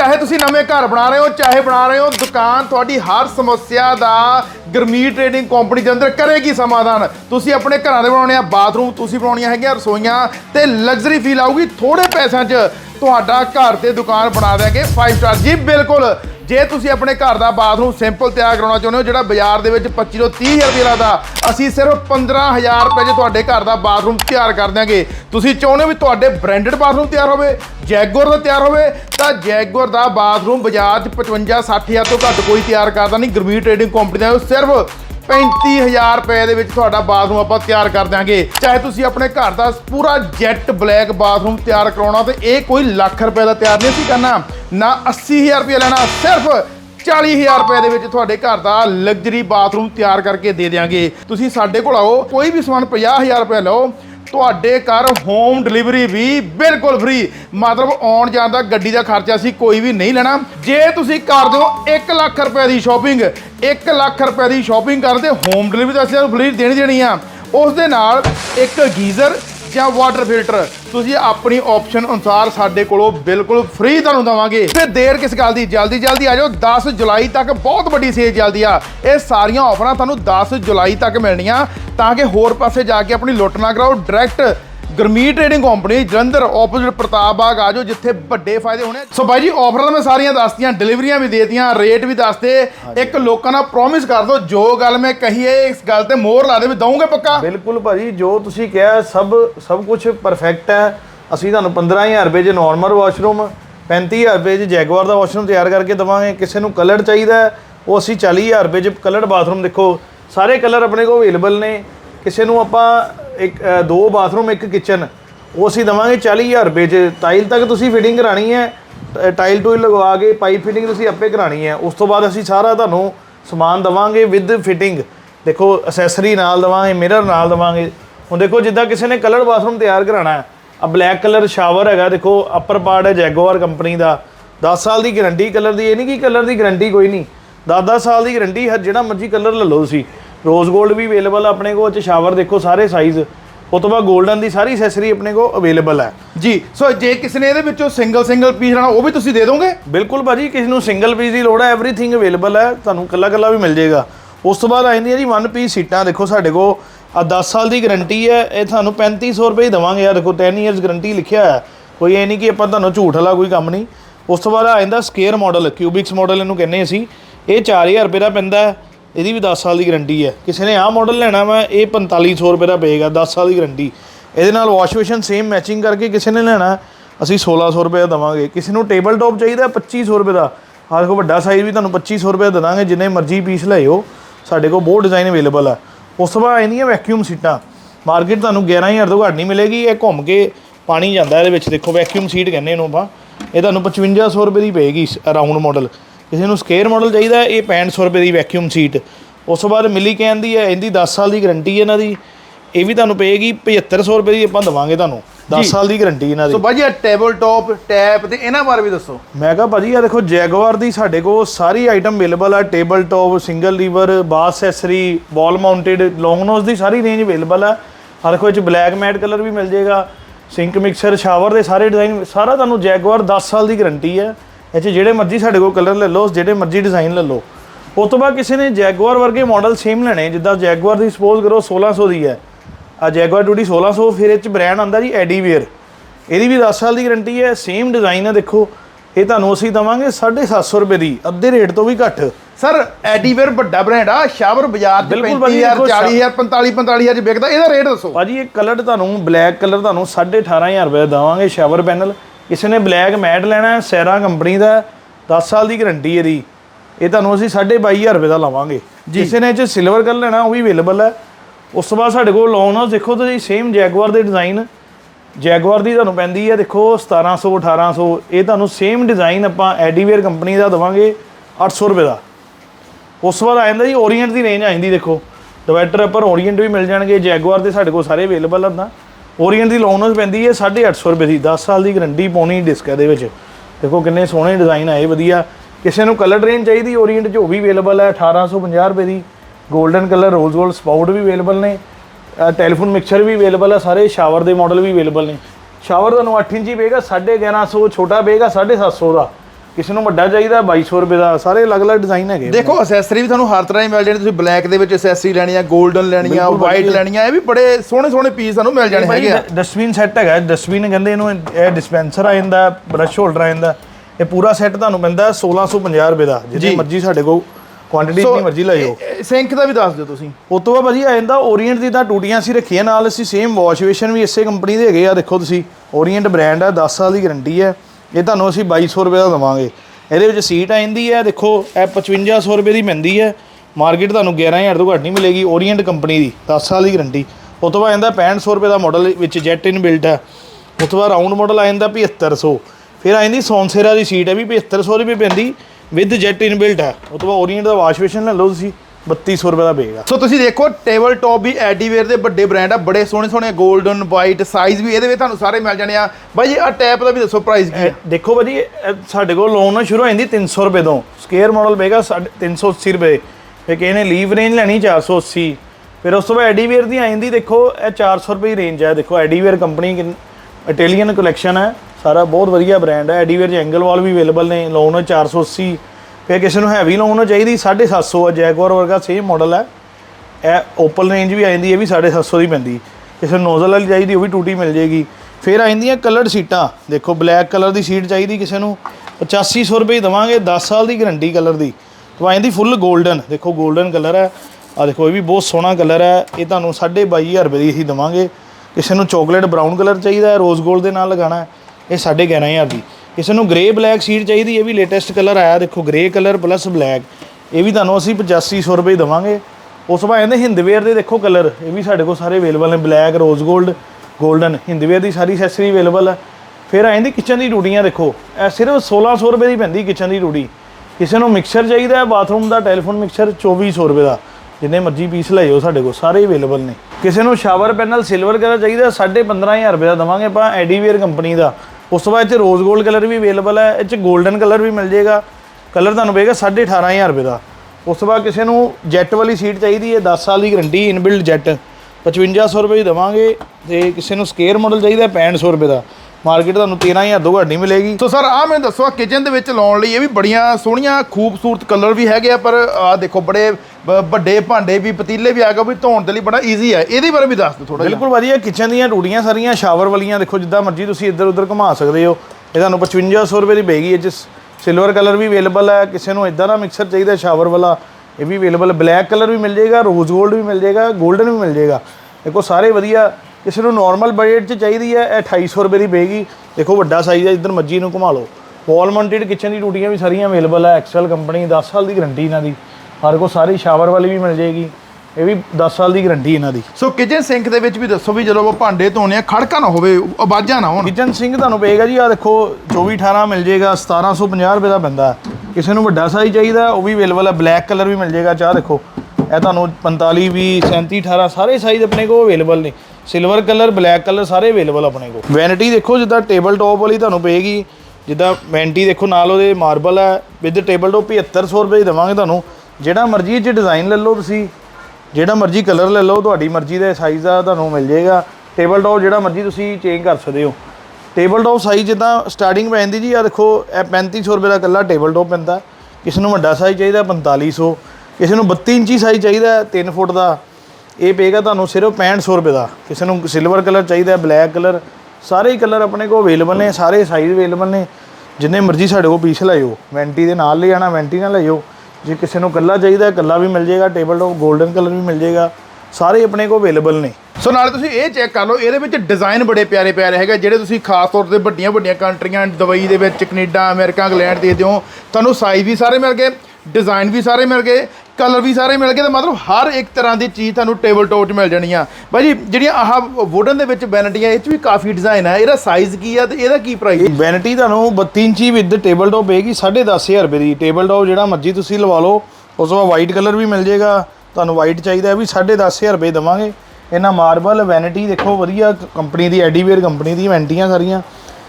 ਚਾਹੇ ਤੁਸੀਂ ਨਵੇਂ ਘਰ ਬਣਾ ਰਹੇ ਹੋ, ਚਾਹੇ ਬਣਾ ਰਹੇ ਹੋ, ਦੁਕਾਨ ਤੁਹਾਡੀ ਹਰ ਸਮੱਸਿਆ ਦਾ ਗਰਮੀ ਟ੍ਰੇਡਿੰਗ ਕੰਪਨੀ ਦੇ ਅੰਦਰ ਕਰੇਗੀ ਸਮਾਧਾਨ। ਤੁਸੀਂ ਆਪਣੇ ਘਰਾਂ ਦੇ ਬਣਾਉਣੇ ਆ, ਬਾਥਰੂਮ ਤੁਸੀਂ ਬਣਾਉਣੀਆਂ ਹੈਗੀਆਂ, ਰਸੋਈਆਂ, ਤੇ ਲਗਜ਼ਰੀ ਫੀਲ ਆਊਗੀ ਥੋੜੇ ਪੈਸਿਆਂ 'ਚ। ਤੁਹਾਡਾ ਘਰ ਤੇ ਦੁਕਾਨ ਬਣਾ ਦੇਗੇ 5 ਸਟਾਰ ਜੀ, ਬਿਲਕੁਲ। ਜੇ ਤੁਸੀਂ ਆਪਣੇ ਘਰ ਦਾ ਬਾਥਰੂਮ ਸਿੰਪਲ ਤਿਆਰ ਕਰਾਉਣਾ ਚਾਹੁੰਦੇ ਹੋ, ਜਿਹੜਾ ਬਾਜ਼ਾਰ ਦੇ ਵਿੱਚ 25 ਤੋਂ 30 ਹਜ਼ਾਰ ਰੁਪਏ ਦਾ ਅਸੀਂ ਸਿਰਫ 15000 ਰੁਪਏ 'ਚ ਤੁਹਾਡੇ ਘਰ ਦਾ ਬਾਥਰੂਮ ਤਿਆਰ ਕਰ ਦਿਆਂਗੇ। ਤੁਸੀਂ ਚਾਹੁੰਦੇ ਹੋ ਵੀ ਤੁਹਾਡੇ ਬ੍ਰਾਂਡਡ ਬਾਥਰੂਮ ਤਿਆਰ ਹੋਵੇ ਜੈਗੁਅਰ ਦਾ ਤਿਆਰ ਹੋਵੇ, ਤਾਂ ਜੈਗੁਅਰ ਦਾ ਬਾਥਰੂਮ ਬਾਜ਼ਾਰ 'ਚ 55 60000 ਤੋਂ ਘੱਟ ਕੋਈ ਤਿਆਰ ਕਰਦਾ ਨਹੀਂ। ਗਰਮੀ ਟ੍ਰੇਡਿੰਗ ਕੰਪਨੀ ਦਾ ਸਿਰਫ 35000 ਰੁਪਏ ਦੇ ਵਿੱਚ ਤੁਹਾਡਾ ਬਾਥਰੂਮ ਆਪਾਂ ਤਿਆਰ ਕਰ ਦਿਆਂਗੇ। ਚਾਹੇ ਤੁਸੀਂ ਆਪਣੇ ਘਰ ਦਾ ਪੂਰਾ ਜੈਟ ਬਲੈਕ ਬਾਥਰੂਮ ਤਿਆਰ ਕਰਾਉਣਾ ਤੇ ਇਹ ਕੋਈ ਲੱਖ ਰੁਪਏ ਦਾ ਤਿਆਰ ਨਹੀਂ ਸੀ ਕਰਨਾ। ਨਾ 80000 ਰੁਪਏ ਲੈਣਾ, ਸਿਰਫ 40000 ਰੁਪਏ ਦੇ ਵਿੱਚ ਤੁਹਾਡੇ ਘਰ ਦਾ ਲਗਜ਼ਰੀ ਬਾਥਰੂਮ ਤਿਆਰ ਕਰਕੇ ਦੇ ਦਿਆਂਗੇ। ਤੁਸੀਂ ਸਾਡੇ ਕੋਲ ਆਓ, ਕੋਈ ਵੀ ਸਮਾਨ 50000 ਰੁਪਏ ਲਓ ਤੁਹਾਡੇ ਘਰ ਹੋਮ ਡਿਲੀਵਰੀ ਵੀ ਬਿਲਕੁਲ ਫ੍ਰੀ ਮਤਲਬ ਆਉਣ ਜਾਣ ਦਾ ਗੱਡੀ ਦਾ ਖਰਚਾ ਅਸੀਂ ਕੋਈ ਵੀ ਨਹੀਂ ਲੈਣਾ। ਜੇ ਤੁਸੀਂ ਕਰਦੇ ਹੋ 1 ਲੱਖ ਰੁਪਏ ਦੀ ਸ਼ਾਪਿੰਗ 1 ਲੱਖ ਰੁਪਏ ਦੀ ਸ਼ਾਪਿੰਗ ਕਰਦੇ ਹੋਮ ਡਿਲੀਵਰੀ ਤਾਂ ਅਸੀਂ ਤੁਹਾਨੂੰ ਫ੍ਰੀ ਦੇਣੀ ਦੇਣੀ ਆ। ਉਸ ਦੇ ਨਾਲ ਇੱਕ ਗੀਜ਼ਰ ਜਾਂ ਵਾਟਰ ਫਿਲਟਰ ਤੁਸੀਂ ਆਪਣੀ ਆਪਸ਼ਨ ਅਨੁਸਾਰ ਸਾਡੇ ਕੋਲੋਂ ਬਿਲਕੁਲ ਫ੍ਰੀ ਤੁਹਾਨੂੰ ਦਵਾਂਗੇ। ਫਿਰ ਦੇਰ ਕਿਸ ਗੱਲ ਦੀ? ਜਲਦੀ ਜਲਦੀ ਆ ਜਾਓ। 10 ਜੁਲਾਈ ਤੱਕ ਬਹੁਤ ਵੱਡੀ ਸੇਲ ਚੱਲਦੀ ਆ। ਇਹ ਸਾਰੀਆਂ ਆਫਰਾਂ ਤੁਹਾਨੂੰ 10 ਜੁਲਾਈ ਤੱਕ ਮਿਲਣੀਆਂ। ਤਾਂ ਕਿ ਹੋਰ ਪਾਸੇ ਜਾ ਕੇ ਆਪਣੀ ਲੁੱਟ ਨਾ ਕਰਾਓ। Direct Gurmeet trading company Jalandhar opposite Pratap Bagh ਆ ਜਾਓ ਜਿੱਥੇ ਵੱਡੇ ਫਾਇਦੇ ਹੋਣੇ ਸੋ ਬਾਈ ਜੀ ਆਫਰਾਂ ਤਾਂ ਮੈਂ ਸਾਰੀਆਂ ਦੱਸਤੀਆਂ ਡਿਲੀਵਰੀਆਂ ਵੀ ਦੇਤੀਆਂ ਰੇਟ ਵੀ ਦੱਸਤੇ। ਇੱਕ ਲੋਕਾਂ ਨਾਲ ਪ੍ਰੋਮਿਸ ਕਰ ਦਿਓ ਜੋ ਗੱਲ ਮੈਂ ਕਹੀ ਹੈ ਇਸ ਗੱਲ ਤੇ ਮੋਹਰ ਲਾ ਦੇ ਵੀ ਦਊਂਗੇ ਪੱਕਾ। ਬਿਲਕੁਲ ਭਾਜੀ ਜੋ ਤੁਸੀਂ ਕਿਹਾ ਸਭ ਸਭ ਕੁਝ ਪਰਫੈਕਟ ਹੈ। ਅਸੀਂ ਤੁਹਾਨੂੰ 15000 ਰੁਪਏ 'ਚ ਨਾਰਮਲ ਵਾਸ਼ਰੂਮ 35000 ਰੁਪਏ 'ਚ ਜੈਗਵਾਰ ਦਾ ਵਾਸ਼ਰੂਮ ਤਿਆਰ ਕਰਕੇ ਦਵਾਂਗੇ। ਕਿਸੇ ਨੂੰ ਕਲਰ ਚਾਹੀਦਾ ਉਹ ਅਸੀਂ 40000 ਰੁਪਏ 'ਚ ਕਲਰਡ ਬਾਥਰੂਮ ਦੇਖੋ। ਸਾਰੇ ਕਲਰ ਆਪਣੇ ਕੋਲ ਅਵੇਲੇਬਲ ਨੇ। ਕਿਸੇ ਨੂੰ ਆਪਾਂ ਇੱਕ ਅ, ਦੋ ਬਾਥਰੂਮ ਇੱਕ ਕਿਚਨ। ਉਹ ਅਸੀਂ ਦਵਾਂਗੇ 40000 ਰੁਪਏ। 'ਚ ਟਾਈਲ ਤੱਕ ਤੁਸੀਂ ਫਿਟਿੰਗ ਕਰਾਣੀ ਹੈ ਟ- ਟਾਈਲ ਟੂਲ ਲਗਵਾ ਕੇ ਪਾਈਪ ਫਿਟਿੰਗ ਤੁਸੀਂ ਆਪੇ ਕਰਾਣੀ ਹੈ। ਉਸ ਤੋਂ ਬਾਅਦ ਅਸੀਂ ਸਾਰਾ ਤੁਹਾਨੂੰ ਸਮਾਨ ਦਵਾਂਗੇ ਵਿਦ ਫਿਟਿੰਗ ਦੇਖੋ ਅਸੈਸਰੀ ਨਾਲ ਦਵਾਂਗੇ ਮਿਰਰ ਨਾਲ ਦਵਾਂਗੇ। ਹੁਣ ਦੇਖੋ ਜਿੱਦਾਂ ਕਿਸੇ ਨੇ ਕਲਰ ਬਾਥਰੂਮ ਤਿਆਰ ਕਰਾਣਾ ਹੈ ਆ ਬਲੈਕ ਕਲਰ ਸ਼ਾਵਰ ਹੈਗਾ ਦੇਖੋ ਅਪਰ ਪਾਰਟ ਹੈ ਜੈਗੁਆਰ ਕੰਪਨੀ ਦਾ। 10 ਸਾਲ ਦੀ ਗਾਰੰਟੀ ਕਲਰ ਦੀ ਇਹ ਨਹੀਂ ਕਿ ਕਲਰ ਦੀ ਗਾਰੰਟੀ ਕੋਈ ਨਹੀਂ। 10-10 ਸਾਲ ਦੀ ਗਾਰੰਟੀ ਹੈ ਜਿਹੜਾ ਮਰਜ਼ੀ ਕਲਰ ਲੈ ਲਓ ਤੁਸੀਂ। ਰੋਜ਼ 골ਡ ਵੀ ਅਵੇਲੇਬਲ ਆਪਣੇ ਕੋਲ ਚ ਸ਼ਾਵਰ ਦੇਖੋ ਸਾਰੇ ਸਾਈਜ਼ ਉਸ ਤੋਂ ਬਾਅਦ 골ਡਨ ਦੀ ਸਾਰੀ ਐਕਸੈਸਰੀ ਆਪਣੇ ਕੋਲ ਅਵੇਲੇਬਲ ਹੈ ਜੀ ਸੋ ਜੇ ਕਿਸੇ ਨੇ ਇਹਦੇ ਵਿੱਚੋਂ ਸਿੰਗਲ ਸਿੰਗਲ ਪੀਸ ਲੈਣਾ ਉਹ ਵੀ ਤੁਸੀਂ ਦੇ ਦੋਗੇ? ਬਿਲਕੁਲ ਭਾਜੀ ਕਿਸੇ ਨੂੰ ਸਿੰਗਲ ਪੀਸ ਦੀ ਲੋੜ ਹੈ ਐਵਰੀਥਿੰਗ ਅਵੇਲੇਬਲ ਹੈ ਤੁਹਾਨੂੰ ਕੱਲਾ ਕੱਲਾ ਵੀ ਮਿਲ ਜਾਏਗਾ। ਉਸ ਤੋਂ ਬਾਅਦ ਆ ਜਾਂਦੀ ਹੈ ਜੀ ਵਨ ਪੀਸ ਸੀਟਾਂ ਦੇਖੋ ਸਾਡੇ ਕੋਲ ਆ 10 ਸਾਲ ਦੀ ਗਾਰੰਟੀ ਹੈ ਇਹ ਤੁਹਾਨੂੰ 3500 ਰੁਪਏ ਹੀ ਦਵਾਂਗੇ। ਆ ਦੇਖੋ 10 ਇਅਰਸ ਗਾਰੰਟੀ ਲਿਖਿਆ ਹੈ ਕੋਈ ਇਹ ਨਹੀਂ ਕਿ ਆਪਾਂ ਤੁਹਾਨੂੰ ਝੂਠ ਵਾਲਾ ਕੋਈ ਕੰਮ ਨਹੀਂ। ਉਸ ਤੋਂ ਬਾਅਦ ਆ ਜਾਂਦਾ ਸਕੇਅਰ ਮਾਡਲ ਕਿਊਬਿਕਸ ਮਾਡਲ ਇਹਨੂੰ ਕਹਿੰਦੇ ਅਸੀਂ। ਇਹ 4000 ਰੁਪਏ ਦਾ ਪੈਂਦਾ ਹੈ। ਇਹਦੀ ਵੀ 10 ਸਾਲ ਦੀ ਗਾਰੰਟੀ ਹੈ। ਕਿਸੇ ਨੇ ਆਹ ਮਾਡਲ ਲੈਣਾ ਵਾ, ਇਹ 4500 ਰੁਪਏ ਦਾ ਪਏਗਾ 10 ਸਾਲ ਦੀ ਗਾਰੰਟੀ। ਇਹਦੇ ਨਾਲ ਵਾਸ਼ ਵੇਸ਼ਨ ਸੇਮ ਮੈਚਿੰਗ ਕਰਕੇ ਕਿਸੇ ਨੇ ਲੈਣਾ, ਅਸੀਂ 1600 ਰੁਪਏ ਦਾ ਦਵਾਂਗੇ। ਕਿਸੇ ਨੂੰ ਟੇਬਲ ਟੌਪ ਚਾਹੀਦਾ 2500 ਰੁਪਏ ਦਾ। ਆਹ ਦੇਖੋ, ਵੱਡਾ ਸਾਈਜ਼ ਵੀ ਤੁਹਾਨੂੰ 2500 ਰੁਪਏ ਦਾ ਦਾਂਗੇ ਜਿੰਨੇ ਮਰਜ਼ੀ ਪੀਸ ਲਿਓ ਸਾਡੇ ਕੋਲ ਬਹੁਤ ਡਿਜ਼ਾਈਨ ਅਵੇਲੇਬਲ ਹੈ ਉਸ ਤੋਂ ਬਾਅਦ ਆ ਵੈਕਿਊਮ ਸੀਟਾਂ। ਮਾਰਕੀਟ ਤੁਹਾਨੂੰ 11000 ਤੋਂ ਘੱਟ ਨਹੀਂ ਮਿਲੇਗੀ, ਇਹ ਘੁੰਮ ਕੇ ਪਾਣੀ ਜਾਂਦਾ ਇਹਦੇ ਵਿੱਚ। ਦੇਖੋ ਵੈਕਿਊਮ ਸੀਟ ਕਹਿੰਦੇ ਇਹਨੂੰ ਆਪਾਂ। ਇਹ ਤੁਹਾਨੂੰ 5500 ਰੁਪਏ ਦੀ ਪਏਗੀ ਰਾਉਂਡ ਮਾਡਲ ਕਿਸੇ ਨੂੰ ਸਕੇਅਰ ਮਾਡਲ ਚਾਹੀਦਾ ਇਹ 6500 ਰੁਪਏ ਦੀ ਵੈਕਿਊਮ ਸੀਟ ਉਸ ਤੋਂ ਬਾਅਦ ਮਿਲੀ ਕੈਨ ਦੀ ਹੈ ਇਹਦੀ 10 ਸਾਲ ਦੀ ਗਾਰੰਟੀ ਹੈ ਇਹਨਾਂ ਦੀ। ਇਹ ਵੀ ਤੁਹਾਨੂੰ ਪਏਗੀ 7500 ਰੁਪਏ ਦੀ ਆਪਾਂ ਦਵਾਂਗੇ ਤੁਹਾਨੂੰ। 10 ਸਾਲ ਦੀ ਗਾਰੰਟੀ ਇਹਨਾਂ ਦੀ। ਸੋ ਬਾਈ ਜੀ ਟੇਬਲ ਟੌਪ ਟੈਪ ਤੇ ਇਹਨਾਂ ਬਾਰੇ ਵੀ ਦੱਸੋ। ਮੈਂ ਕਿਹਾ ਭਾਜੀ ਆ ਦੇਖੋ ਜੈਗਵਾਰ ਦੀ ਸਾਡੇ ਕੋਲ ਸਾਰੀ ਆਈਟਮ ਅਵੇਲੇਬਲ ਆ। ਟੇਬਲ ਟੌਪ ਸਿੰਗਲ ਲੀਵਰ ਬਾਸ ਐਸਰੀ ਵਾਲ ਮਾਊਂਟਡ ਲੌਂਗ ਨੋਜ਼ ਦੀ ਸਾਰੀ ਰੇਂਜ ਅਵੇਲੇਬਲ ਆ। ਹਰ ਕੋਈ ਚ ਬਲੈਕ ਮੈਟ ਕਲਰ ਵੀ ਮਿਲ ਜਾਏਗਾ ਸਿੰਕ ਮਿਕਸਰ ਸ਼ਾਵਰ ਦੇ ਸਾਰੇ ਡਿਜ਼ਾਈਨ ਸਾਰਾ ਤੁਹਾਨੂੰ ਜੈਗਵਾਰ 10 ਸਾਲ ਦੀ ਗਾਰੰਟੀ ਹੈ। ਇਹ 'ਚ ਜਿਹੜੇ ਮਰਜ਼ੀ ਸਾਡੇ ਕੋਲ ਕਲਰ ਲੈ ਲਓ ਜਿਹੜੇ ਮਰਜ਼ੀ ਡਿਜ਼ਾਈਨ ਲੈ ਲਓ। ਉਸ ਤੋਂ ਬਾਅਦ ਕਿਸੇ ਨੇ ਜੈਗਵਾਰ ਵਰਗੇ ਮਾਡਲ ਸੇਮ ਲੈਣੇ ਜਿੱਦਾਂ ਜੈਗਵਾਰ ਦੀ ਸਪੋਜ਼ ਕਰੋ 1600 ਦੀ ਹੈ। ਆ ਜੈਗਵਾਰ ਡੂਡੀ 1600 ਫਿਰ ਇਹ ਚ ਬ੍ਰਾਂਡ ਆਂਦਾ ਜੀ ਐਡੀਵੇਅਰ ਇਹਦੀ ਵੀ 10 ਸਾਲ ਦੀ ਗਾਰੰਟੀ ਹੈ ਸੇਮ ਡਿਜ਼ਾਈਨ ਹੈ ਦੇਖੋ। ਇਹ ਤੁਹਾਨੂੰ ਅਸੀਂ ਦਵਾਂਗੇ 750 ਰੁਪਏ ਦੀ ਅੱਧੇ ਰੇਟ ਤੋਂ ਵੀ ਘੱਟ। ਸਰ ਐਡੀਵੇਅਰ ਵੱਡਾ ਬ੍ਰਾਂਡ ਆ ਸ਼ਾਵਰ ਬਾਜ਼ਾਰ ਭਾਜੀ, 35000 ਦੇਖੋ, 40000 45 45000 ਚ ਵਿਕਦਾ ਇਹਦਾ ਰੇਟ ਦੱਸੋ। ਭਾਜੀ ਇਹ ਕਲਰ ਤੁਹਾਨੂੰ ਬਲੈਕ ਕਲਰ ਤੁਹਾਨੂੰ 18500 ਰੁਪਏ ਦਾ ਦਵਾਂਗੇ ਸ਼ਾਵਰ ਪੈਨਲ। ਕਿਸੇ ਨੇ ਬਲੈਕ ਮੈਟ ਲੈਣਾ ਹੈ ਸੈਰਾ ਕੰਪਨੀ ਦਾ 10 ਸਾਲ ਦੀ ਗਾਰੰਟੀ ਇਹਦੀ ਇਹ ਤੁਹਾਨੂੰ ਅਸੀਂ 22500 ਰੁਪਏ ਦਾ ਲਾਵਾਂਗੇ। ਕਿਸੇ ਨੇ ਚ ਸਿਲਵਰ ਕਲਰ ਲੈਣਾ ਉਹ ਵੀ ਅਵੇਲੇਬਲ ਹੈ। ਉਸ ਤੋਂ ਬਾਅਦ ਸਾਡੇ ਕੋਲ ਲੌਂਗ ਹਾਊਸ ਦੇਖੋ ਤੁਸੀਂ ਸੇਮ ਜੈਗਵਾਰ ਦੇ ਡਿਜ਼ਾਈਨ ਜੈਗਵਾਰ ਦੀ ਤੁਹਾਨੂੰ ਪੈਂਦੀ ਹੈ ਦੇਖੋ 1700 1800 ਇਹ ਤੁਹਾਨੂੰ ਸੇਮ ਡਿਜ਼ਾਈਨ ਆਪਾਂ ਐਡੀਵੇਅਰ ਕੰਪਨੀ ਦਾ ਦਵਾਂਗੇ 800 ਰੁਪਏ ਦਾ। ਉਸ ਤੋਂ ਬਾਅਦ ਆ ਜਾਂਦਾ ਜੀ ਓਰੀਐਂਟ ਦੀ ਰੇਂਜ ਆ ਜਾਂਦੀ ਦੇਖੋ। ਡਿਵਾਈਡਰ ਉੱਪਰ ਓਰੀਐਂਟ ਵੀ ਮਿਲ ਜਾਣਗੇ ਜੈਗੁਆਰ ਦੇ ਸਾਡੇ ਕੋਲ ਸਾਰੇ ਅਵੇਲੇਬਲ ਹਨ ਓਰੀਐਂਟ ਦੀ ਲੋਨਸ ਪੈਂਦੀ ਹੈ 850 ਰੁਪਏ ਦੀ 10 ਸਾਲ ਦੀ ਗਾਰੰਟੀ ਪਾਉਣੀ ਡਿਸਕ ਇਹਦੇ ਵਿੱਚ। ਦੇਖੋ ਕਿੰਨੇ ਸੋਹਣੇ ਡਿਜ਼ਾਈਨ ਆਏ, ਵਧੀਆ। ਕਿਸੇ ਨੂੰ ਕਲਰ ਰੇਂਜ ਚਾਹੀਦੀ, ਓਰੀਐਂਟ 'ਚ ਉਹ ਵੀ ਅਵੇਲੇਬਲ ਹੈ 1850 ਰੁਪਏ ਦੀ। Golden colour rose gold spout ਵੀ ਅਵੇਲੇਬਲ ਨੇ। ਟੈਲੀਫੋਨ ਮਿਕਸਚਰ ਵੀ ਅਵੇਲੇਬਲ ਹੈ ਸਾਰੇ ਸ਼ਾਵਰ ਦੇ ਮਾਡਲ ਵੀ ਅਵੇਲੇਬਲ ਨੇ। ਸ਼ਾਵਰ ਤੁਹਾਨੂੰ 8 ਇੰਚੀ ਪਏਗਾ 1150 ਛੋਟਾ ਪਏਗਾ 750 ਦਾ। ਕਿਸੇ ਨੂੰ ਵੱਡਾ ਚਾਹੀਦਾ 2200 ਰੁਪਏ ਦਾ ਸਾਰੇ ਅਲੱਗ-ਅਲੱਗ ਡਿਜ਼ਾਈਨ ਹੈਗੇ ਦੇਖੋ ਅਸੈਸਰੀ ਵੀ ਤੁਹਾਨੂੰ ਹਰ ਤਰ੍ਹਾਂ ਹੀ ਮਿਲ ਜਾਣੀ ਤੁਸੀਂ ਬਲੈਕ ਦੇ ਵਿੱਚ ਅਸੈਸਰੀ ਲੈਣੀ ਆ 골ਡਨ ਲੈਣੀ ਆ ਵਾਈਟ। ਲੈਣੀ ਆ ਇਹ ਵੀ ਬੜੇ ਸੋਹਣੇ ਸੋਹਣੇ ਪੀਸ ਤੁਹਾਨੂੰ ਮਿਲ ਜਾਣੇ ਹੈਗੇ ਆ। ਡਸਟਬਿਨ ਸੈੱਟ ਹੈਗਾ ਡਸਟਬਿਨ ਕਹਿੰਦੇ ਇਹਨੂੰ ਇਹ ਡਿਸਪੈਂਸਰ ਆ ਜਾਂਦਾ ਬ੍ਰਸ਼ ਹੋਲਡਰ ਆ ਜਾਂਦਾ ਇਹ ਪੂਰਾ ਸੈੱਟ ਤੁਹਾਨੂੰ ਪੈਂਦਾ 1650 ਰੁਪਏ ਦਾ ਜਿੰਨੇ। ਮਰਜ਼ੀ ਸਾਡੇ ਕੋਲ ਕੁਆਂਟੀਟੀ ਜਿੰਨੀ ਮਰਜ਼ੀ ਲੈ ਜਾਓ। ਸਿੰਕ ਦਾ ਵੀ ਦੱਸ ਦਿਓ ਤੁਸੀਂ। ਉਸ ਤੋਂ ਬਾਅਦ ਭਾਜੀ ਆ ਜਾਂਦਾ ਓਰੀਐਂਟ ਦੀ ਤਾਂ ਟੂਟੀਆਂ ਅਸੀਂ ਰੱਖੀਆਂ ਨਾਲ ਅਸੀਂ ਸੇਮ ਵਾਸ਼ ਬੇਸ਼ਨ ਵੀ ਇਸੇ ਕੰਪਨੀ ਦੇ ਹੈਗੇ ਆ ਦੇਖੋ ਤੁਸੀਂ। ਓਰੀਐਂਟ ਬ੍ਰਾਂਡ ਆ 10 ਸਾਲ ਦੀ ਗਾਰੰਟੀ ਹੈ। ਇਹ ਤੁਹਾਨੂੰ ਅਸੀਂ 2200 ਰੁਪਏ ਦਾ ਦਵਾਂਗੇ। ਇਹਦੇ ਵਿੱਚ ਸੀਟ ਆ ਜਾਂਦੀ ਹੈ, ਦੇਖੋ, ਇਹ 5500 ਰੁਪਏ ਦੀ ਪੈਂਦੀ ਹੈ। ਮਾਰਕੀਟ ਤੁਹਾਨੂੰ 11000 ਤੋਂ ਘੱਟ ਨਹੀਂ ਮਿਲੇਗੀ ਓਰੀਐਂਟ ਕੰਪਨੀ ਦੀ 10 ਸਾਲ ਦੀ ਗਾਰੰਟੀ ਉਸ ਤੋਂ ਬਾਅਦ ਆਂਦਾ 6500 ਰੁਪਏ ਦਾ ਮਾਡਲ ਵਿੱਚ ਜੈਟ ਇਨ ਬਿਲਟ ਹੈ। ਉਸ ਤੋਂ ਬਾਅਦ ਰਾਉਂਡ ਮਾਡਲ ਆ ਜਾਂਦਾ 7500 ਫਿਰ ਆ ਜਾਂਦੀ ਸੌਨਸੇਰਾ ਦੀ ਸੀਟ ਹੈ ਵੀ 7500 ਦੀ ਵੀ ਪੈਂਦੀ ਵਿਦ ਜੈਟ ਇਨ ਬਿਲਟ ਹੈ। ਉਸ ਤੋਂ ਬਾਅਦ ਓਰੀਐਂਟ ਦਾ ਵਾਸ਼ ਬੇਸ਼ਨ ਲੈ ਲਓ ਤੁਸੀਂ। 3200 ਰੁਪਏ ਦਾ ਪਏਗਾ ਸੋ ਤੁਸੀਂ ਦੇਖੋ ਟੇਬਲ ਟੌਪ ਵੀ ਐਡੀਵੇਅਰ ਦੇ ਵੱਡੇ ਬ੍ਰਾਂਡ ਆ ਬੜੇ ਸੋਹਣੇ ਸੋਹਣੇ 골ਡਨ ਵਾਈਟ ਸਾਈਜ਼ ਵੀ ਇਹਦੇ ਵਿੱਚ ਤੁਹਾਨੂੰ ਸਾਰੇ ਮਿਲ ਜਾਣੇ ਆ। ਬਾਈ ਜੀ ਆ ਟੈਪ ਦਾ ਵੀ ਦੱਸੋ ਪ੍ਰਾਈਸ ਕੀ ਹੈ ਦੇਖੋ ਇਹ ਸਾਡੇ ਕੋਲ ਲੋਨ ਸ਼ੁਰੂ ਹੋ ਜਾਂਦੀ 300 ਰੁਪਏ ਤੋਂ। ਸਕੁਅਰ ਮਾਡਲ ਪਏਗਾ ਸਾਢੇ 380 ਰੁਪਏ। ਫਿਰ ਕਿਸੇ ਨੇ ਲੀਵ ਰੇਂਜ ਲੈਣੀ 480 ਫਿਰ ਉਸ ਤੋਂ ਬਾਅਦ ਐਡੀਵੇਅਰ ਦੀ ਆ ਜਾਂਦੀ ਦੇਖੋ ਇਹ 400 ਰੁਪਏ ਦੀ ਰੇਂਜ ਹੈ ਦੇਖੋ ਐਡੀਵੇਅਰ ਕੰਪਨੀ ਇਟਾਲੀਅਨ ਕਲੈਕਸ਼ਨ ਹੈ ਸਾਰਾ ਬਹੁਤ ਵਧੀਆ ਬ੍ਰਾਂਡ ਹੈ ਐਡੀਵੇਅਰ ਚ ਐਂਗਲ ਵਾਲ ਵੀ ਅਵੇਲੇਬਲ ਨੇ ਲੋਨ 480 ਫਿਰ ਕਿਸੇ ਨੂੰ ਹੈਵੀ ਲਾਉਣਾ ਚਾਹੀਦੀ 750 ਆ ਜੈਗਵਾਰ ਵਰਗਾ ਸੇਮ ਮਾਡਲ ਹੈ ਇਹ ਓਪਲ ਰੇਂਜ ਵੀ ਆ ਜਾਂਦੀ, ਇਹ ਵੀ 750 ਦੀ ਪੈਂਦੀ। ਕਿਸੇ ਨੂੰ ਨੋਜ਼ਲ ਵਾਲੀ ਚਾਹੀਦੀ, ਉਹ ਵੀ ਟੂਟੀ ਮਿਲ ਜੇਗੀ ਫਿਰ ਆ ਜਾਂਦੀਆਂ ਕਲਰਡ ਸੀਟਾਂ। ਦੇਖੋ ਬਲੈਕ ਕਲਰ ਦੀ ਸੀਟ ਚਾਹੀਦੀ ਕਿਸੇ ਨੂੰ। 8500 ਰੁਪਏ ਦਵਾਂਗੇ 10 ਸਾਲ ਦੀ ਗਾਰੰਟੀ ਕਲਰ ਦੀ। ਤੋਂ ਆ ਜਾਂਦੀ ਫੁੱਲ 골ਡਨ ਦੇਖੋ 골ਡਨ ਕਲਰ ਹੈ ਆ ਦੇਖੋ, ਇਹ ਵੀ ਬਹੁਤ ਸੋਹਣਾ ਕਲਰ ਹੈ ਇਹ ਤੁਹਾਨੂੰ 22500 ਰੁਪਏ ਦੀ ਅਸੀਂ ਦਵਾਂਗੇ। ਕਿਸੇ ਨੂੰ ਚਾਕਲੇਟ ਬ੍ਰਾਊਨ ਕਲਰ ਚਾਹੀਦਾ ਹੈ ਰੋਜ਼ 골ਡ ਦੇ ਨਾਲ ਲਗਾਣਾ ਹੈ ਇਹ 11500 ਦੀ। ਕਿਸੇ ਨੂੰ ਗ੍ਰੇ ਬਲੈਕ ਸੀਟ ਚਾਹੀਦੀ, ਇਹ ਵੀ ਲੇਟੈਸਟ ਕਲਰ ਆਇਆ, ਦੇਖੋ ਗ੍ਰੇ ਕਲਰ ਪਲੱਸ ਬਲੈਕ ਇਹ ਵੀ ਤੁਹਾਨੂੰ ਅਸੀਂ 8500 ਰੁਪਏ ਦਵਾਂਗੇ। ਉਸ ਤੋਂ ਬਾਅਦ ਇਹਦੇ ਹਿੰਦਵੇਅਰ ਦੇ ਦੇਖੋ ਕਲਰ ਇਹ ਵੀ ਸਾਡੇ ਕੋਲ ਸਾਰੇ ਅਵੇਲੇਬਲ ਨੇ ਬਲੈਕ ਰੋਜ਼ 골ਡ 골ਡਨ ਹਿੰਦਵੇਅਰ ਦੀ ਸਾਰੀ ਐਕਸੈਸਰੀ ਅਵੇਲੇਬਲ ਹੈ ਫਿਰ ਆ ਜਾਂਦੀ ਕਿਚਨ ਦੀ ਟੂਟੀਆਂ ਦੇਖੋ, ਇਹ ਸਿਰਫ 1600 ਰੁਪਏ ਦੀ ਪੈਂਦੀ ਕਿਚਨ ਦੀ ਟੂਟੀ ਕਿਸੇ ਨੂੰ ਮਿਕਸਰ ਚਾਹੀਦਾ ਹੈ ਬਾਥਰੂਮ ਦਾ ਟੈਲੀਫੋਨ ਮਿਕਸਰ 2400 ਰੁਪਏ ਦਾ। ਜਿੰਨੇ ਮਰਜ਼ੀ ਪੀਸ ਲੈ ਜਾਓ ਸਾਡੇ ਕੋਲ, ਸਾਰੇ ਅਵੇਲੇਬਲ ਨੇ। ਕਿਸੇ ਨੂੰ ਸ਼ਾਵਰ ਪੈਨਲ ਸਿਲਵਰ ਕਲਰ ਚਾਹੀਦਾ 15500 ਰੁਪਏ ਦਾ ਦਵਾਂਗੇ ਆਪਾਂ ਐਡੀਵੇਅਰ ਕੰਪਨੀ ਦਾ। ਉਸ ਤੋਂ ਬਾਅਦ ਇੱਥੇ ਰੋਜ਼ 골ਡ ਕਲਰ ਵੀ ਅਵੇਲੇਬਲ ਹੈ ਇਹ ਚ 골ਡਨ ਕਲਰ ਵੀ ਮਿਲ ਜਾਏਗਾ। ਕਲਰ ਤੁਹਾਨੂੰ ਪਏਗਾ 18500 ਰੁਪਏ ਦਾ। ਉਸ ਤੋਂ ਬਾਅਦ ਕਿਸੇ ਨੂੰ ਜੈਟ ਵਾਲੀ ਸੀਟ ਚਾਹੀਦੀ ਹੈ 10 ਸਾਲ ਦੀ ਗਾਰੰਟੀ ਇਨਬਿਲਡ ਜੈਟ 5500 ਰੁਪਏ ਦੀ ਦਵਾਂਗੇ ਤੇ ਕਿਸੇ ਨੂੰ ਸਕੇਅਰ ਮਾਡਲ ਚਾਹੀਦਾ 6500 ਰੁਪਏ ਦਾ। ਮਾਰਕੀਟ ਤੁਹਾਨੂੰ 13000 ਤੋਂ ਘੱਟ ਨਹੀਂ ਮਿਲੇਗੀ। ਸੋ ਸਰ ਆ ਮੈਨੂੰ ਦੱਸੋ ਕਿਚਨ ਦੇ ਵਿੱਚ ਲਾਉਣ ਲਈ ਇਹ ਵੀ ਬੜੀਆਂ ਸੋਹਣੀਆਂ ਖੂਬਸੂਰਤ ਕਲਰ ਵੀ ਹੈਗੇ ਆ ਪਰ ਆ ਦੇਖੋ ਬੜੇ ਵੱਡੇ ਭਾਂਡੇ ਵੀ ਪਤੀਲੇ ਵੀ ਆ ਗਏ ਵੀ ਧੋਣ ਦੇ ਲਈ ਬੜਾ ਈਜ਼ੀ ਹੈ ਇਹਦੇ ਬਾਰੇ ਵੀ ਦੱਸ ਦਿਓ ਥੋੜਾ ਬਿਲਕੁਲ ਵਧੀਆ ਕਿਚਨ ਦੀਆਂ ਟੂਟੀਆਂ ਸਾਰੀਆਂ ਸ਼ਾਵਰ ਵਾਲੀਆਂ ਦੇਖੋ ਜਿੱਦਾਂ ਮਰਜ਼ੀ ਤੁਸੀਂ ਇੱਧਰ ਉੱਧਰ ਘੁਮਾ ਸਕਦੇ ਹੋ। ਇਹ ਤੁਹਾਨੂੰ 5500 ਰੁਪਏ ਦੀ ਪਏਗੀ ਇਹ ਚ ਸਿਲਵਰ ਕਲਰ ਵੀ ਅਵੇਲੇਬਲ ਹੈ ਕਿਸੇ ਨੂੰ ਇਦਾਂ ਦਾ ਮਿਕਸਰ ਚਾਹੀਦਾ ਸ਼ਾਵਰ ਵਾਲਾ ਇਹ ਵੀ ਅਵੇਲੇਬਲ ਬਲੈਕ ਕਲਰ ਵੀ ਮਿਲ ਜਾਏਗਾ ਰੋਜ਼ 골ਡ ਵੀ ਮਿਲ ਜਾਏਗਾ 골ਡਨ ਵੀ ਮਿਲ ਜਾਏਗਾ। ਦੇਖੋ ਸਾਰੇ ਵਧੀਆ ਕਿਸੇ ਨੂੰ ਨਾਰਮਲ ਬਜਟ 'ਚ ਚਾਹੀਦੀ ਹੈ ਇਹ 2800 ਰੁਪਏ ਦੀ ਪਏਗੀ। ਦੇਖੋ ਵੱਡਾ ਸਾਈਜ਼ ਹੈ ਜਿੱਧਰ ਮਰਜ਼ੀ ਨੂੰ ਘੁਮਾ ਲਓ। ਵਾਲ ਮਾਊਂਟਡ ਕਿਚਨ ਦੀ ਟੂਟੀਆਂ ਵੀ ਸਾਰੀਆਂ ਅਵੇਲੇਬਲ ਹੈ ਐਕਸਲ ਕੰਪਨੀ 10 ਸਾਲ ਦੀ ਗਾਰੰਟੀ ਇਹਨਾਂ ਦੀ। ਹਰ ਕੋ ਸਾਰੀ ਸ਼ਾਵਰ ਵਾਲੀ ਵੀ ਮਿਲ ਜਾਏਗੀ। ਇਹ ਵੀ 10 ਸਾਲ ਦੀ ਗਾਰੰਟੀ ਇਹਨਾਂ ਦੀ। ਸੋ ਕਿਚਨ ਸਿੰਕ ਦੇ ਵਿੱਚ ਵੀ ਦੱਸੋ ਵੀ ਜਦੋਂ ਆਪਾਂ ਭਾਂਡੇ ਧੋਣੇ ਆ ਖੜਕਾ ਨਾ ਹੋਵੇ ਆਵਾਜ਼ਾਂ ਨਾ ਹੋਣ। ਕਿਚਨ ਸਿੰਕ ਤੁਹਾਨੂੰ ਪਏਗਾ ਜੀ ਆ ਦੇਖੋ 24 18 ਮਿਲ ਜਾਏਗਾ 1750 ਰੁਪਏ ਦਾ ਹੈ। ਕਿਸੇ ਨੂੰ ਵੱਡਾ ਸਾਈਜ਼ ਚਾਹੀਦਾ ਉਹ ਵੀ ਅਵੇਲੇਬਲ ਹੈ ਬਲੈਕ ਕਲਰ ਵੀ ਮਿਲ ਜਾਏਗਾ। ਚਾਹ ਦੇਖੋ ਇਹ ਤੁਹਾਨੂੰ 45 20 37 18 ਸਾਰੇ ਸਾਈਜ਼ ਆਪਣੇ ਕੋਲ ਅਵੇਲੇਬਲ ਨੇ। ਸਿਲਵਰ ਕਲਰ ਬਲੈਕ ਕਲਰ ਸਾਰੇ ਅਵੇਲੇਬਲ ਆਪਣੇ ਕੋਲ। ਵੈਨਿਟੀ ਦੇਖੋ, ਜਿੱਦਾਂ ਟੇਬਲ ਟੌਪ ਵਾਲੀ ਤੁਹਾਨੂੰ ਪਏਗੀ, ਜਿੱਦਾਂ ਵੈਨਿਟੀ ਦੇਖੋ, ਨਾਲ ਉਹਦੇ ਮਾਰਬਲ ਹੈ ਵਿਦ ਟੇਬਲ ਟੌਪ 7500 ਰੁਪਏ ਦੇਵਾਂਗੇ ਤੁਹਾਨੂੰ। ਜਿਹੜਾ ਮਰਜ਼ੀ ਇਹ 'ਚ ਡਿਜ਼ਾਈਨ ਲੈ ਲਓ ਤੁਸੀਂ, ਜਿਹੜਾ ਮਰਜ਼ੀ ਕਲਰ ਲੈ ਲਓ, ਤੁਹਾਡੀ ਮਰਜ਼ੀ ਦੇ ਸਾਈਜ਼ ਦਾ ਤੁਹਾਨੂੰ ਮਿਲ ਜਾਏਗਾ। ਟੇਬਲ ਟੌਪ ਜਿਹੜਾ ਮਰਜ਼ੀ ਤੁਸੀਂ ਚੇਂਜ ਕਰ ਸਕਦੇ ਹੋ। ਟੇਬਲ ਟੌਪ ਸਾਈਜ਼ ਜਿੱਦਾਂ ਸਟਾਰਟਿੰਗ ਪੈਂਦੀ ਜੀ ਆ ਦੇਖੋ, ਇਹ 3500 ਰੁਪਏ ਦਾ ਇਕੱਲਾ ਟੇਬਲ ਟੌਪ ਪੈਂਦਾ। ਕਿਸੇ ਨੂੰ ਵੱਡਾ ਸਾਈਜ਼ ਚਾਹੀਦਾ 4500 ਕਿਸੇ ਨੂੰ 32 ਇੰਚੀ ਸਾਈਜ਼ ਚਾਹੀਦਾ 3 ਫੁੱਟ ਦਾ। ਇਹ ਪਏਗਾ ਤੁਹਾਨੂੰ ਸਿਰਫ 6500 ਰੁਪਏ ਦਾ। ਕਿਸੇ ਨੂੰ ਸਿਲਵਰ ਕਲਰ ਚਾਹੀਦਾ ਬਲੈਕ ਕਲਰ ਸਾਰੇ ਹੀ ਕਲਰ ਆਪਣੇ ਕੋਲ ਅਵੇਲੇਬਲ ਨੇ, ਸਾਰੇ ਸਾਈਜ਼ ਅਵੇਲੇਬਲ ਨੇ। ਜਿੰਨੇ ਮਰਜ਼ੀ ਸਾਡੇ ਕੋਲ ਪੀਸ ਲੈ ਜਾਓ ਵੈਂਟੀ ਦੇ ਨਾਲ ਲੈ ਜਾਣਾ ਵੈਂਟੀ ਨਾਲ ਲੈ ਜਾਓ ਜੇ ਕਿਸੇ ਨੂੰ ਕੱਲਾ ਚਾਹੀਦਾ, ਕੱਲਾ ਵੀ ਮਿਲ ਜਾਏਗਾ ਟੇਬਲ ਟੌਪ 골ਡਨ ਕਲਰ ਵੀ ਮਿਲ ਜਾਏਗਾ, ਸਾਰੇ ਆਪਣੇ ਕੋਲ ਅਵੇਲੇਬਲ ਨੇ। ਸੋ ਨਾਲੇ ਤੁਸੀਂ ਇਹ ਚੈੱਕ ਕਰ ਲਓ, ਇਹਦੇ ਵਿੱਚ ਡਿਜ਼ਾਈਨ ਬੜੇ ਪਿਆਰੇ ਪਿਆਰੇ ਹੈਗੇ ਜਿਹੜੇ ਤੁਸੀਂ ਖਾਸ ਤੌਰ ਤੇ ਵੱਡੀਆਂ ਵੱਡੀਆਂ ਕੰਟਰੀਆਂ ਦੁਬਈ ਦੇ ਵਿੱਚ, ਕੈਨੇਡਾ, ਅਮਰੀਕਾ, ਇੰਗਲੈਂਡ ਦੇਖਦੇ ਹੋ, ਤੁਹਾਨੂੰ ਸਾਈਜ਼ ਵੀ ਸਾਰੇ ਮਿਲ ਗਏ। ਡਿਜ਼ਾਈਨ ਵੀ ਸਾਰੇ ਮਿਲ ਗਏ ਕਲਰ ਵੀ ਸਾਰੇ ਮਿਲ ਗਏ ਤਾਂ ਮਤਲਬ ਹਰ ਇੱਕ ਤਰ੍ਹਾਂ ਦੀ ਚੀਜ਼ ਤੁਹਾਨੂੰ ਟੇਬਲ ਟੋਪ 'ਚ ਮਿਲ ਜਾਣੀ ਆ। ਬਾਈ ਜੀ, ਜਿਹੜੀਆਂ ਆਹ ਵੁਡਨ ਦੇ ਵਿੱਚ ਵੈਨਟੀਆਂ ਇਹ 'ਚ ਵੀ ਕਾਫੀ ਡਿਜ਼ਾਈਨ ਹੈ ਇਹਦਾ ਸਾਈਜ਼ ਕੀ ਆ ਤੇ ਇਹਦਾ ਕੀ ਪ੍ਰਾਈਸ ਵੈਨਟੀ ਤੁਹਾਨੂੰ 32 ਇੰਚੀ ਵਿਦ ਟੇਬਲ ਟੋਪ ਪਏਗੀ 10500 ਰੁਪਏ ਦੀ। ਟੇਬਲ ਟੋਪ ਜਿਹੜਾ ਮਰਜ਼ੀ ਤੁਸੀਂ ਲਵਾ ਲਓ, ਉਸ ਤੋਂ ਬਾਅਦ ਵਾਈਟ ਕਲਰ ਵੀ ਮਿਲ ਜਾਏਗਾ। ਤੁਹਾਨੂੰ ਵਾਈਟ ਚਾਹੀਦਾ ਹੈ ਵੀ 10500 ਰੁਪਏ ਦੇਵਾਂਗੇ। ਇਹਨਾਂ ਮਾਰਬਲ ਵੈਨਿਟੀ ਦੇਖੋ ਵਧੀਆ ਕੰਪਨੀ ਦੀ ਐਡੀਵੇਅਰ ਕੰਪਨੀ ਦੀ ਵੈਨਟੀਆਂ ਸਾਰੀਆਂ।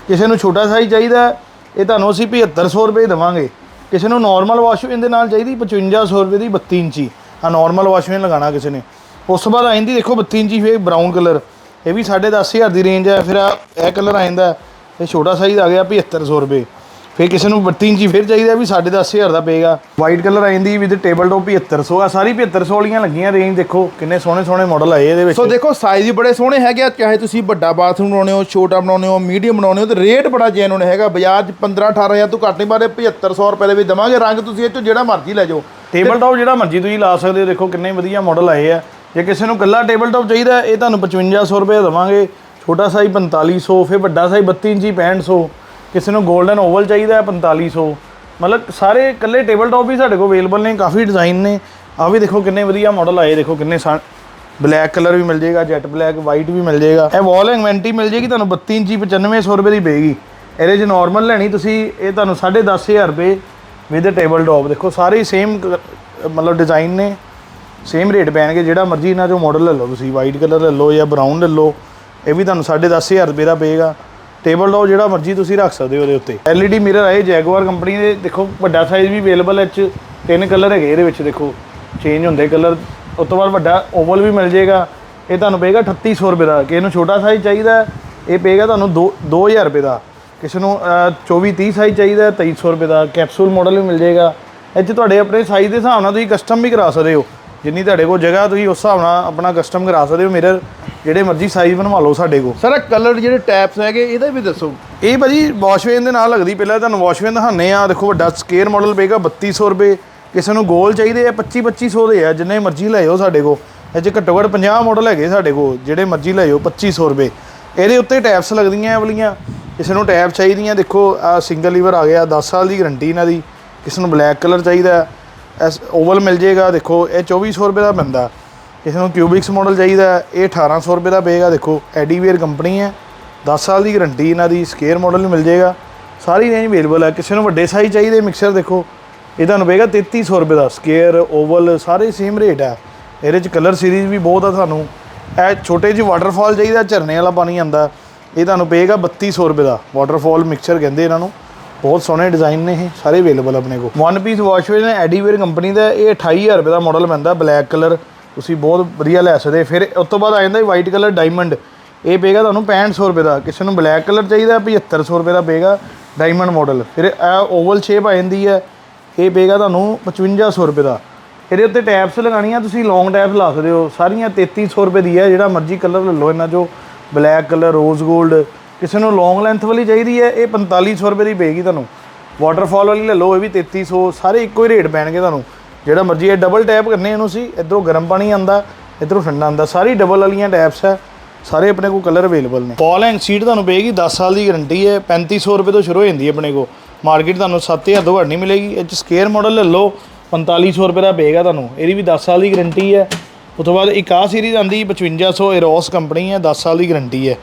ਕਿਸੇ ਨੂੰ ਛੋਟਾ ਸਾਈਜ਼ ਚਾਹੀਦਾ, ਇਹ ਤੁਹਾਨੂੰ ਅਸੀਂ 7500 ਰੁਪਏ ਦੇਵਾਂਗੇ। ਕਿਸੇ ਨੂੰ ਨਾਰਮਲ ਵਾਸ਼ਵੇਨ ਦੇ ਨਾਲ ਚਾਹੀਦੀ 5500 ਰੁਪਏ ਦੀ 32 ਇੰਚੀ। ਆ ਨਾਰਮਲ ਵਾਸ਼ਵੇਨ ਲਗਾਉਣਾ ਕਿਸੇ ਨੇ। ਉਸ ਤੋਂ ਬਾਅਦ ਆ ਜਾਂਦੀ ਦੇਖੋ 32 ਇੰਚੀ, ਫੇਰ ਬਰਾਊਨ ਕਲਰ ਇਹ ਵੀ 10500 ਦੀ ਰੇਂਜ ਹੈ ਫਿਰ ਆ ਇਹ ਕਲਰ ਆ ਜਾਂਦਾ। ਇਹ ਛੋਟਾ ਸਾਈਜ਼ ਆ ਗਿਆ 7500 ਰੁਪਏ। ਫਿਰ ਕਿਸੇ ਨੂੰ 32 ਇੰਚੀ ਫਿਰ ਚਾਹੀਦਾ ਵੀ 10500 ਦਾ ਪਏਗਾ ਵਾਈਟ ਕਲਰ ਆ ਜਾਂਦੀ ਵਿਦ ਟੇਬਲ ਟੌਪ 7500 ਆ ਸਾਰੀ 7500 ਵਾਲੀਆਂ ਲੱਗੀਆਂ ਰੇਂਜ ਦੇਖੋ ਕਿੰਨੇ ਸੋਹਣੇ ਸੋਹਣੇ ਮਾਡਲ ਆਏ ਇਹਦੇ ਵਿੱਚ। ਸੋ ਦੇਖੋ ਸਾਈਜ਼ ਵੀ ਬੜੇ ਸੋਹਣੇ ਹੈਗੇ ਆ ਚਾਹੇ ਤੁਸੀਂ ਵੱਡਾ ਬਾਥਰੂਮ ਬਣਾਉਣੇ ਹੋ ਛੋਟਾ ਬਣਾਉਣੇ ਹੋ ਮੀਡੀਅਮ ਬਣਾਉਣੇ ਹੋ ਤੇ ਰੇਟ ਬੜਾ ਜੈਨੂਨ ਹੈਗਾ। ਬਾਜ਼ਾਰ 'ਚ 15 18000 ਤੋਂ ਘੱਟ ਨਹੀਂ ਬਾਰੇ 7500 ਰੁਪਏ ਦੇ ਵਿੱਚ ਦਵਾਂਗੇ। ਰੰਗ ਤੁਸੀਂ ਇਹ ਚੋਂ ਜਿਹੜਾ ਮਰਜ਼ੀ ਲੈ ਜਾਓ। ਟੇਬਲ ਟੌਪ ਜਿਹੜਾ ਮਰਜ਼ੀ ਤੁਸੀਂ ਲਾ ਸਕਦੇ ਹੋ ਦੇਖੋ ਕਿੰਨੇ ਵਧੀਆ ਮਾਡਲ ਆਏ ਆ। ਜੇ ਕਿਸੇ ਨੂੰ ਕੱਲਾ ਟੇਬਲ ਟੌਪ ਚਾਹੀਦਾ ਇਹ ਤੁਹਾਨੂੰ 5500 ਰੁਪਏ ਦੇਵਾਂਗੇ। ਛੋਟਾ ਸਾਈਜ਼ 4500 ਫਿਰ ਵੱਡਾ ਸਾਈਜ਼ 32 ਇੰਚੀ 6500 ਕਿਸੇ ਨੂੰ 골ਡਨ ਓਵਲ ਚਾਹੀਦਾ ਹੈ 4500 ਮਤਲਬ ਸਾਰੇ ਇਕੱਲੇ ਟੇਬਲ ਟੌਪ ਵੀ ਸਾਡੇ ਕੋਲ ਅਵੇਲੇਬਲ ਨੇ, ਕਾਫੀ ਡਿਜ਼ਾਈਨ ਨੇ। ਆ ਵੀ ਦੇਖੋ ਕਿੰਨੇ ਵਧੀਆ ਮਾਡਲ ਆਏ, ਦੇਖੋ ਕਿੰਨੇ ਬਲੈਕ ਕਲਰ ਵੀ ਮਿਲ ਜਾਏਗਾ ਜੈਟ ਬਲੈਕ ਵਾਈਟ ਵੀ ਮਿਲ ਜਾਏਗਾ। ਇਹ ਵਾਲ ਹੈਂਗਵੈਂਟੀ ਮਿਲ ਜਾਏਗੀ, ਤੁਹਾਨੂੰ 32 ਇੰਚੀ 9500 ਰੁਪਏ ਦੀ ਪਏਗੀ। ਇਹਦੇ 'ਚ ਨਾਰਮਲ ਲੈਣੀ ਤੁਸੀਂ, ਇਹ ਤੁਹਾਨੂੰ 10500 ਰੁਪਏ ਵਿਦ ਟੇਬਲ ਟੌਪ ਦੇਖੋ ਸਾਰੇ ਸੇਮ ਮਤਲਬ ਡਿਜ਼ਾਈਨ ਨੇ। ਸੇਮ ਰੇਟ ਪੈਣਗੇ, ਜਿਹੜਾ ਮਰਜ਼ੀ ਇਹਨਾਂ ਚੋਂ ਮਾਡਲ ਲੈ ਲਓ ਤੁਸੀਂ। ਵਾਈਟ ਕਲਰ ਲੈ ਲਓ ਜਾਂ ਬਰਾਊਨ ਲੈ ਲਓ। ਇਹ ਵੀ ਤੁਹਾਨੂੰ 10500 ਰੁਪਏ ਦਾ ਪਏਗਾ। ਟੇਬਲ ਟੌਪ ਜਿਹੜਾ ਮਰਜ਼ੀ ਤੁਸੀਂ ਰੱਖ ਸਕਦੇ ਹੋ ਉਹਦੇ ਉੱਤੇ। LED ਮਿਰਰ ਆਏ ਜੈਗੁਆਰ ਕੰਪਨੀ ਦੇ ਦੇਖੋ ਵੱਡਾ ਸਾਈਜ਼ ਵੀ ਅਵੇਲੇਬਲ ਹੈ ਇਹ 'ਚ ਤਿੰਨ ਕਲਰ ਹੈਗੇ ਇਹਦੇ ਵਿੱਚ ਦੇਖੋ ਚੇਂਜ ਹੁੰਦੇ ਕਲਰ ਉਸ ਤੋਂ ਬਾਅਦ ਵੱਡਾ ਓਵਲ ਵੀ ਮਿਲ ਜਾਏਗਾ। ਇਹ ਤੁਹਾਨੂੰ ਪਏਗਾ 3800 ਰੁਪਏ ਦਾ। ਕਿ ਇਹਨੂੰ ਛੋਟਾ ਸਾਈਜ਼ ਚਾਹੀਦਾ ਇਹ ਪਏਗਾ ਤੁਹਾਨੂੰ 2 2000 ਰੁਪਏ ਦਾ। ਕਿਸੇ ਨੂੰ 24 30 ਸਾਈਜ਼ ਚਾਹੀਦਾ ਹੈ, 2300 ਰੁਪਏ ਦਾ। ਕੈਪਸੂਲ ਮਾਡਲ ਵੀ ਮਿਲ ਜਾਏਗਾ। ਇਹ 'ਚ ਤੁਹਾਡੇ ਆਪਣੇ ਸਾਈਜ਼ ਦੇ ਹਿਸਾਬ ਨਾਲ ਤੁਸੀਂ ਕਸਟਮ ਵੀ ਕਰਾ ਸਕਦੇ ਹੋ। ਜਿੰਨੀ ਤੁਹਾਡੇ ਕੋਲ ਜਗ੍ਹਾ ਤੁਸੀਂ ਉਸ ਹਿਸਾਬ ਨਾਲ ਆਪਣਾ ਕਸਟਮ ਕਰਾ ਸਕਦੇ ਹੋ ਮਿਰਰ ਜਿਹੜੇ ਮਰਜ਼ੀ ਸਾਈਜ਼ ਬਣਵਾ ਲਓ ਸਾਡੇ ਕੋਲ। ਸਰ ਕਲਰ ਜਿਹੜੇ ਟੈਪਸ ਹੈਗੇ ਇਹਦਾ ਵੀ ਦੱਸੋ। ਇਹ ਭਾਜੀ ਵਾਸ਼ਵੇਨ ਦੇ ਨਾਲ ਲੱਗਦੀ ਪਹਿਲਾਂ ਤੁਹਾਨੂੰ ਵਾਸ਼ਵੇਨ ਦਿਖਾਣੇ ਆ ਦੇਖੋ ਵੱਡਾ ਸਕੇਅਰ ਮਾਡਲ ਪਏਗਾ 3200 ਰੁਪਏ। ਕਿਸੇ ਨੂੰ ਗੋਲ ਚਾਹੀਦੇ ਆ 25 2500 ਦੇ ਆ ਜਿੰਨੇ ਮਰਜ਼ੀ ਲੈ ਜਾਓ ਸਾਡੇ ਕੋਲ। ਇਹ 'ਚ ਘੱਟੋ ਘੱਟ 50 ਮਾਡਲ ਹੈਗੇ ਸਾਡੇ ਕੋਲ ਜਿਹੜੇ ਮਰਜ਼ੀ ਲੈ ਜਾਓ 2500 ਰੁਪਏ। ਇਹਦੇ ਉੱਤੇ ਟੈਪਸ ਲੱਗਦੀਆਂ ਵਾਲੀਆਂ। ਕਿਸੇ ਨੂੰ ਟੈਪ ਚਾਹੀਦੀਆਂ ਦੇਖੋ ਆ ਸਿੰਗਲ ਲੀਵਰ ਆ ਗਿਆ 10 ਸਾਲ ਦੀ ਗਾਰੰਟੀ ਇਹਨਾਂ ਦੀ। ਕਿਸੇ ਨੂੰ ਬਲੈਕ ਕਲਰ ਚਾਹੀਦਾ ਐਸ ਓਵਲ ਮਿਲ ਜਾਏਗਾ ਦੇਖੋ ਇਹ 2400 ਰੁਪਏ ਦਾ ਪੈਂਦਾ ਕਿਸੇ ਨੂੰ ਕਿਊਬਿਕਸ ਮਾਡਲ ਚਾਹੀਦਾ ਹੈ, ਇਹ 1800 ਰੁਪਏ ਦਾ ਪਏਗਾ ਦੇਖੋ ਐਡੀਵੇਅਰ ਕੰਪਨੀ ਹੈ। 10 ਸਾਲ ਦੀ ਗਾਰੰਟੀ ਇਹਨਾਂ ਦੀ ਸਕੇਅਰ ਮਾਡਲ ਮਿਲ ਜਾਏਗਾ। ਸਾਰੀ ਰੇਂਜ ਅਵੇਲੇਬਲ ਹੈ ਕਿਸੇ ਨੂੰ ਵੱਡੇ ਸਾਈਜ਼ ਚਾਹੀਦੇ ਮਿਕਸਰ ਦੇਖੋ ਇਹ ਤੁਹਾਨੂੰ ਪਏਗਾ 3300 ਰੁਪਏ ਦਾ ਸਕੇਅਰ ਓਵਲ ਸਾਰੇ ਸੇਮ ਰੇਟ ਹੈ ਇਹਦੇ ਚ ਕਲਰ ਸੀਰੀਜ਼ ਵੀ ਬਹੁਤ ਆ ਤੁਹਾਨੂੰ। ਇਹ ਛੋਟੇ ਜਿਹੇ ਵਾਟਰਫਾਲ ਚਾਹੀਦਾ ਝਰਨੇ ਵਾਲਾ ਪਾਣੀ ਆਂਦਾ ਇਹ ਤੁਹਾਨੂੰ ਪਏਗਾ 3200 ਰੁਪਏ ਦਾ ਵਾਟਰਫਾਲ ਮਿਕਸਚਰ ਕਹਿੰਦੇ ਇਹਨਾਂ ਨੂੰ। ਬਹੁਤ ਸੋਹਣੇ ਡਿਜ਼ਾਈਨ ਨੇ ਇਹ ਸਾਰੇ ਅਵੇਲੇਬਲ ਆਪਣੇ ਕੋਲ। ਵਨ ਪੀਸ ਵਾਸ਼ਵੇਅਰ ਨੇ ਐਡੀਵੇਅਰ ਕੰਪਨੀ ਦਾ ਇਹ 28000 ਰੁਪਏ ਦਾ ਮਾਡਲ ਪੈਂਦਾ ਬਲੈਕ ਕਲਰ ਤੁਸੀਂ ਬਹੁਤ ਵਧੀਆ ਲੈ ਸਕਦੇ। ਫਿਰ ਉਸ ਤੋਂ ਬਾਅਦ ਆ ਜਾਂਦਾ ਵਾਈਟ ਕਲਰ ਡਾਇਮੰਡ ਇਹ ਪਏਗਾ ਤੁਹਾਨੂੰ 6500 ਰੁਪਏ ਦਾ। ਕਿਸੇ ਨੂੰ ਬਲੈਕ ਕਲਰ ਚਾਹੀਦਾ 7500 ਰੁਪਏ ਦਾ ਪਏਗਾ ਡਾਇਮੰਡ ਮਾਡਲ ਫਿਰ ਇਹ ਓਵਲ ਸ਼ੇਪ ਆ ਜਾਂਦੀ ਹੈ। ਇਹ ਪਏਗਾ ਤੁਹਾਨੂੰ 5500 ਰੁਪਏ ਦਾ। ਇਹਦੇ ਉੱਤੇ ਟੈਪਸ ਲਗਾਣੀਆਂ ਤੁਸੀਂ ਲੌਂਗ ਟੈਪਸ ਲਾ ਸਕਦੇ ਹੋ। ਸਾਰੀਆਂ 3300 ਰੁਪਏ ਦੀ ਹੈ ਜਿਹੜਾ ਮਰਜ਼ੀ ਕਲਰ ਲੈ ਲਓ ਇਹਨਾਂ ਚੋਂ। ਬਲੈਕ ਕਲਰ ਰੋਜ਼ 골ਡ ਕਿਸੇ ਨੂੰ ਲੌਂਗ ਲੈਂਥ ਵਾਲੀ ਚਾਹੀਦੀ ਹੈ, ਇਹ 4500 ਰੁਪਏ ਦੀ ਪਏਗੀ ਤੁਹਾਨੂੰ। ਵਾਟਰਫਾਲ ਵਾਲੀ ਲੈ ਲਓ, ਇਹ ਵੀ 3300 ਸਾਰੇ ਇੱਕੋ ਹੀ ਰੇਟ ਪੈਣਗੇ ਤੁਹਾਨੂੰ। ਜਿਹੜਾ ਮਰਜ਼ੀ ਇਹ ਡਬਲ ਟੈਪ ਕਰਨੇ, ਇਹਨੂੰ ਸੀ ਇਧਰੋਂ ਗਰਮ ਪਾਣੀ ਆਂਦਾ ਇਧਰੋਂ ਠੰਡਾ ਆਂਦਾ ਸਾਰੀ ਡਬਲ ਵਾਲੀਆਂ ਟੈਪਸ ਹੈ ਸਾਰੇ ਆਪਣੇ ਕੋਲ ਕਲਰ ਅਵੇਲੇਬਲ ਨੇ। ਪੌਲ ਐਂਡ ਸੀਟ ਤੁਹਾਨੂੰ ਪਏਗੀ 10 ਸਾਲ ਦੀ ਗਾਰੰਟੀ ਹੈ 3500 ਰੁਪਏ ਤੋਂ ਸ਼ੁਰੂ ਹੋ ਜਾਂਦੀ ਹੈ ਆਪਣੇ ਕੋਲ। ਮਾਰਕੀਟ ਤੁਹਾਨੂੰ 7000 ਤੋਂ ਘੱਟ ਨਹੀਂ ਮਿਲੇਗੀ। ਇਹ 'ਚ ਸਕੇਅਰ ਮਾਡਲ ਲੈ ਲਓ 4500 ਰੁਪਏ ਦਾ ਪਏਗਾ ਤੁਹਾਨੂੰ। ਇਹਦੀ ਵੀ 10 ਸਾਲ ਦੀ ਗਾਰੰਟੀ ਹੈ। ਉਸ ਤੋਂ ਬਾਅਦ ਇੱਕ ਆਹ ਸੀਰੀਜ਼ ਆਂਦੀ 5500 에ਰੋਸ ਕੰਪਨੀ ਹੈ 10 ਸਾਲ ਦੀ ਗਾਰੰਟੀ ਹੈ।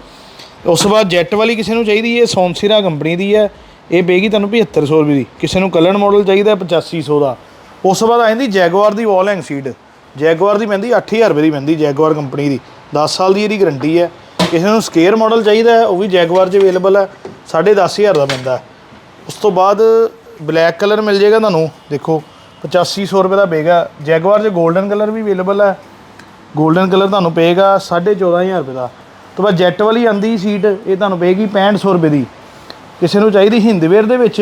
ਉਸ ਤੋਂ ਬਾਅਦ ਜੈਟ ਵਾਲੀ ਕਿਸੇ ਨੂੰ ਚਾਹੀਦੀ ਹੈ ਸੌਂਸੀਰਾ ਕੰਪਨੀ ਦੀ ਹੈ। ਇਹ ਪਏਗੀ ਤੁਹਾਨੂੰ 7500 ਰੁਪਏ ਦੀ। ਕਿਸੇ ਨੂੰ ਕਲਰ ਮਾਡਲ ਚਾਹੀਦਾ 8500 ਦਾ। ਉਸ ਤੋਂ ਬਾਅਦ ਆ ਜਾਂਦੀ ਜੈਗਵਾਰ ਦੀ ਵਾਲ ਹੈਂਗ ਸੀਟ ਜੈਗੁਆਰ ਦੀ ਪੈਂਦੀ 8000 ਰੁਪਏ ਦੀ ਪੈਂਦੀ ਜੈਗਵਾਰ ਕੰਪਨੀ ਦੀ। 10 ਸਾਲ ਦੀ ਇਹਦੀ ਗਾਰੰਟੀ ਹੈ। ਕਿਸੇ ਨੂੰ ਸਕੇਅਰ ਮਾਡਲ ਚਾਹੀਦਾ ਹੈ, ਉਹ ਵੀ ਜੈਗੁਆਰ 'ਚ ਅਵੇਲੇਬਲ ਹੈ। 10500 ਦਾ ਪੈਂਦਾ ਉਸ ਤੋਂ ਬਾਅਦ ਬਲੈਕ ਕਲਰ ਮਿਲ ਜਾਏਗਾ ਤੁਹਾਨੂੰ। ਦੇਖੋ 8500 ਰੁਪਏ ਦਾ ਪਏਗਾ। ਜੈਗਵਾਰ 'ਚ 골ਡਨ ਕਲਰ ਵੀ ਅਵੇਲੇਬਲ ਹੈ। 골ਡਨ ਕਲਰ ਤੁਹਾਨੂੰ ਪਏਗਾ 14500 ਰੁਪਏ ਦਾ। ਤੋਂ ਬਾਅਦ ਜੈਟ ਵਾਲੀ ਆਂਦੀ ਸੀਟ ਇਹ ਤੁਹਾਨੂੰ ਪਏਗੀ 6500 ਰੁਪਏ ਦੀ। ਕਿਸੇ ਨੂੰ ਚਾਹੀਦੀ ਹਿੰਦਵੇਅਰ ਦੇ ਵਿੱਚ।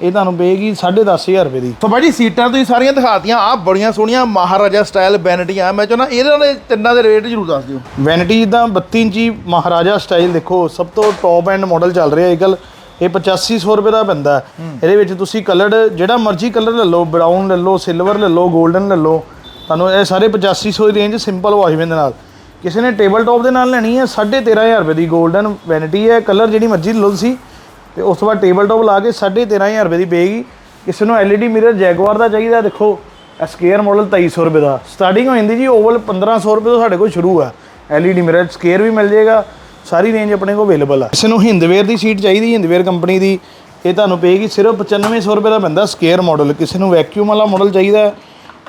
ਇਹ ਤੁਹਾਨੂੰ ਪਏਗੀ 10500 ਰੁਪਏ ਦੀ। ਸੋ ਬਾਜੀ ਸੀਟਾਂ ਤੁਸੀਂ ਸਾਰੀਆਂ ਦਿਖਾਤੀਆਂ ਆ ਬੜੀਆਂ ਸੋਹਣੀਆਂ ਮਹਾਰਾਜਾ ਸਟਾਈਲ ਬੈਨਟੀਆਂ ਮੈਂ ਚਾਹੁੰਦਾ ਇਹਨਾਂ ਦੇ ਤਿੰਨਾਂ ਦੇ ਰੇਟ ਜ਼ਰੂਰ ਦੱਸ ਦਿਓ। ਵੈਨਿਟੀ ਜਿੱਦਾਂ 32 ਇੰਚੀ ਮਹਾਰਾਜਾ ਸਟਾਈਲ ਦੇਖੋ ਸਭ ਤੋਂ ਟੌਪ ਐਂਡ ਮਾਡਲ ਚੱਲ ਰਿਹਾ ਅੱਜਕੱਲ ਇਹ 8500 ਰੁਪਏ ਦਾ ਪੈਂਦਾ। ਇਹਦੇ ਵਿੱਚ ਤੁਸੀਂ ਕਲਰਡ ਜਿਹੜਾ ਮਰਜ਼ੀ ਕਲਰ ਲੈ ਲਓ ਬਰਾਊਨ ਲੈ ਲਓ ਸਿਲਵਰ ਲੈ ਲਓ 골ਡਨ ਲੈ ਲਓ। ਤੁਹਾਨੂੰ ਇਹ ਸਾਰੇ 8500 ਦੀ ਰੇਂਜ ਸਿੰਪਲ ਵਾਸ਼ਮੈਨ ਦੇ ਨਾਲ। ਕਿਸੇ ਨੇ ਟੇਬਲ ਟੌਪ ਦੇ ਨਾਲ ਲੈਣੀ ਹੈ 13500 ਰੁਪਏ ਦੀ 골ਡਨ ਵੈਨਿਟੀ ਹੈ। ਕਲਰ ਜਿਹੜੀ ਮਰਜ਼ੀ ਲੈ ਲਓ ਤੁਸੀਂ। ਤੇ ਉਸ ਤੋਂ ਬਾਅਦ ਟੇਬਲ ਟੌਪ ਲਾ ਕੇ 13500 ਰੁਪਏ ਦੀ ਪਏਗੀ। ਕਿਸੇ ਨੂੰ LED ਮਿਰਰ ਜੈਗੁਆਰ ਦਾ ਚਾਹੀਦਾ ਦੇਖੋ ਸਕੇਅਰ ਮਾਡਲ 2300 ਰੁਪਏ ਦਾ। ਸਟਾਰਟਿੰਗ ਹੋ ਜਾਂਦੀ ਜੀ ਓਵਲ 1500 ਰੁਪਏ ਤੋਂ ਸਾਡੇ ਕੋਲ ਸ਼ੁਰੂ ਹੈ LED ਮਿਰਰ ਸਕੇਅਰ ਵੀ ਮਿਲ ਜਾਏਗਾ, ਸਾਰੀ ਰੇਂਜ ਆਪਣੇ ਕੋਲ ਅਵੇਲੇਬਲ ਆ। ਕਿਸੇ ਨੂੰ ਹਿੰਦਵੇਅਰ ਦੀ ਸੀਟ ਚਾਹੀਦੀ ਹਿੰਦਵੇਅਰ ਕੰਪਨੀ ਦੀ, ਇਹ ਤੁਹਾਨੂੰ ਪਏਗੀ ਸਿਰਫ 9500 ਰੁਪਏ ਦਾ ਪੈਂਦਾ ਸਕੇਅਰ ਮਾਡਲ ਕਿਸੇ ਨੂੰ ਵੈਕਿਊਮ ਵਾਲਾ ਮਾਡਲ ਚਾਹੀਦਾ,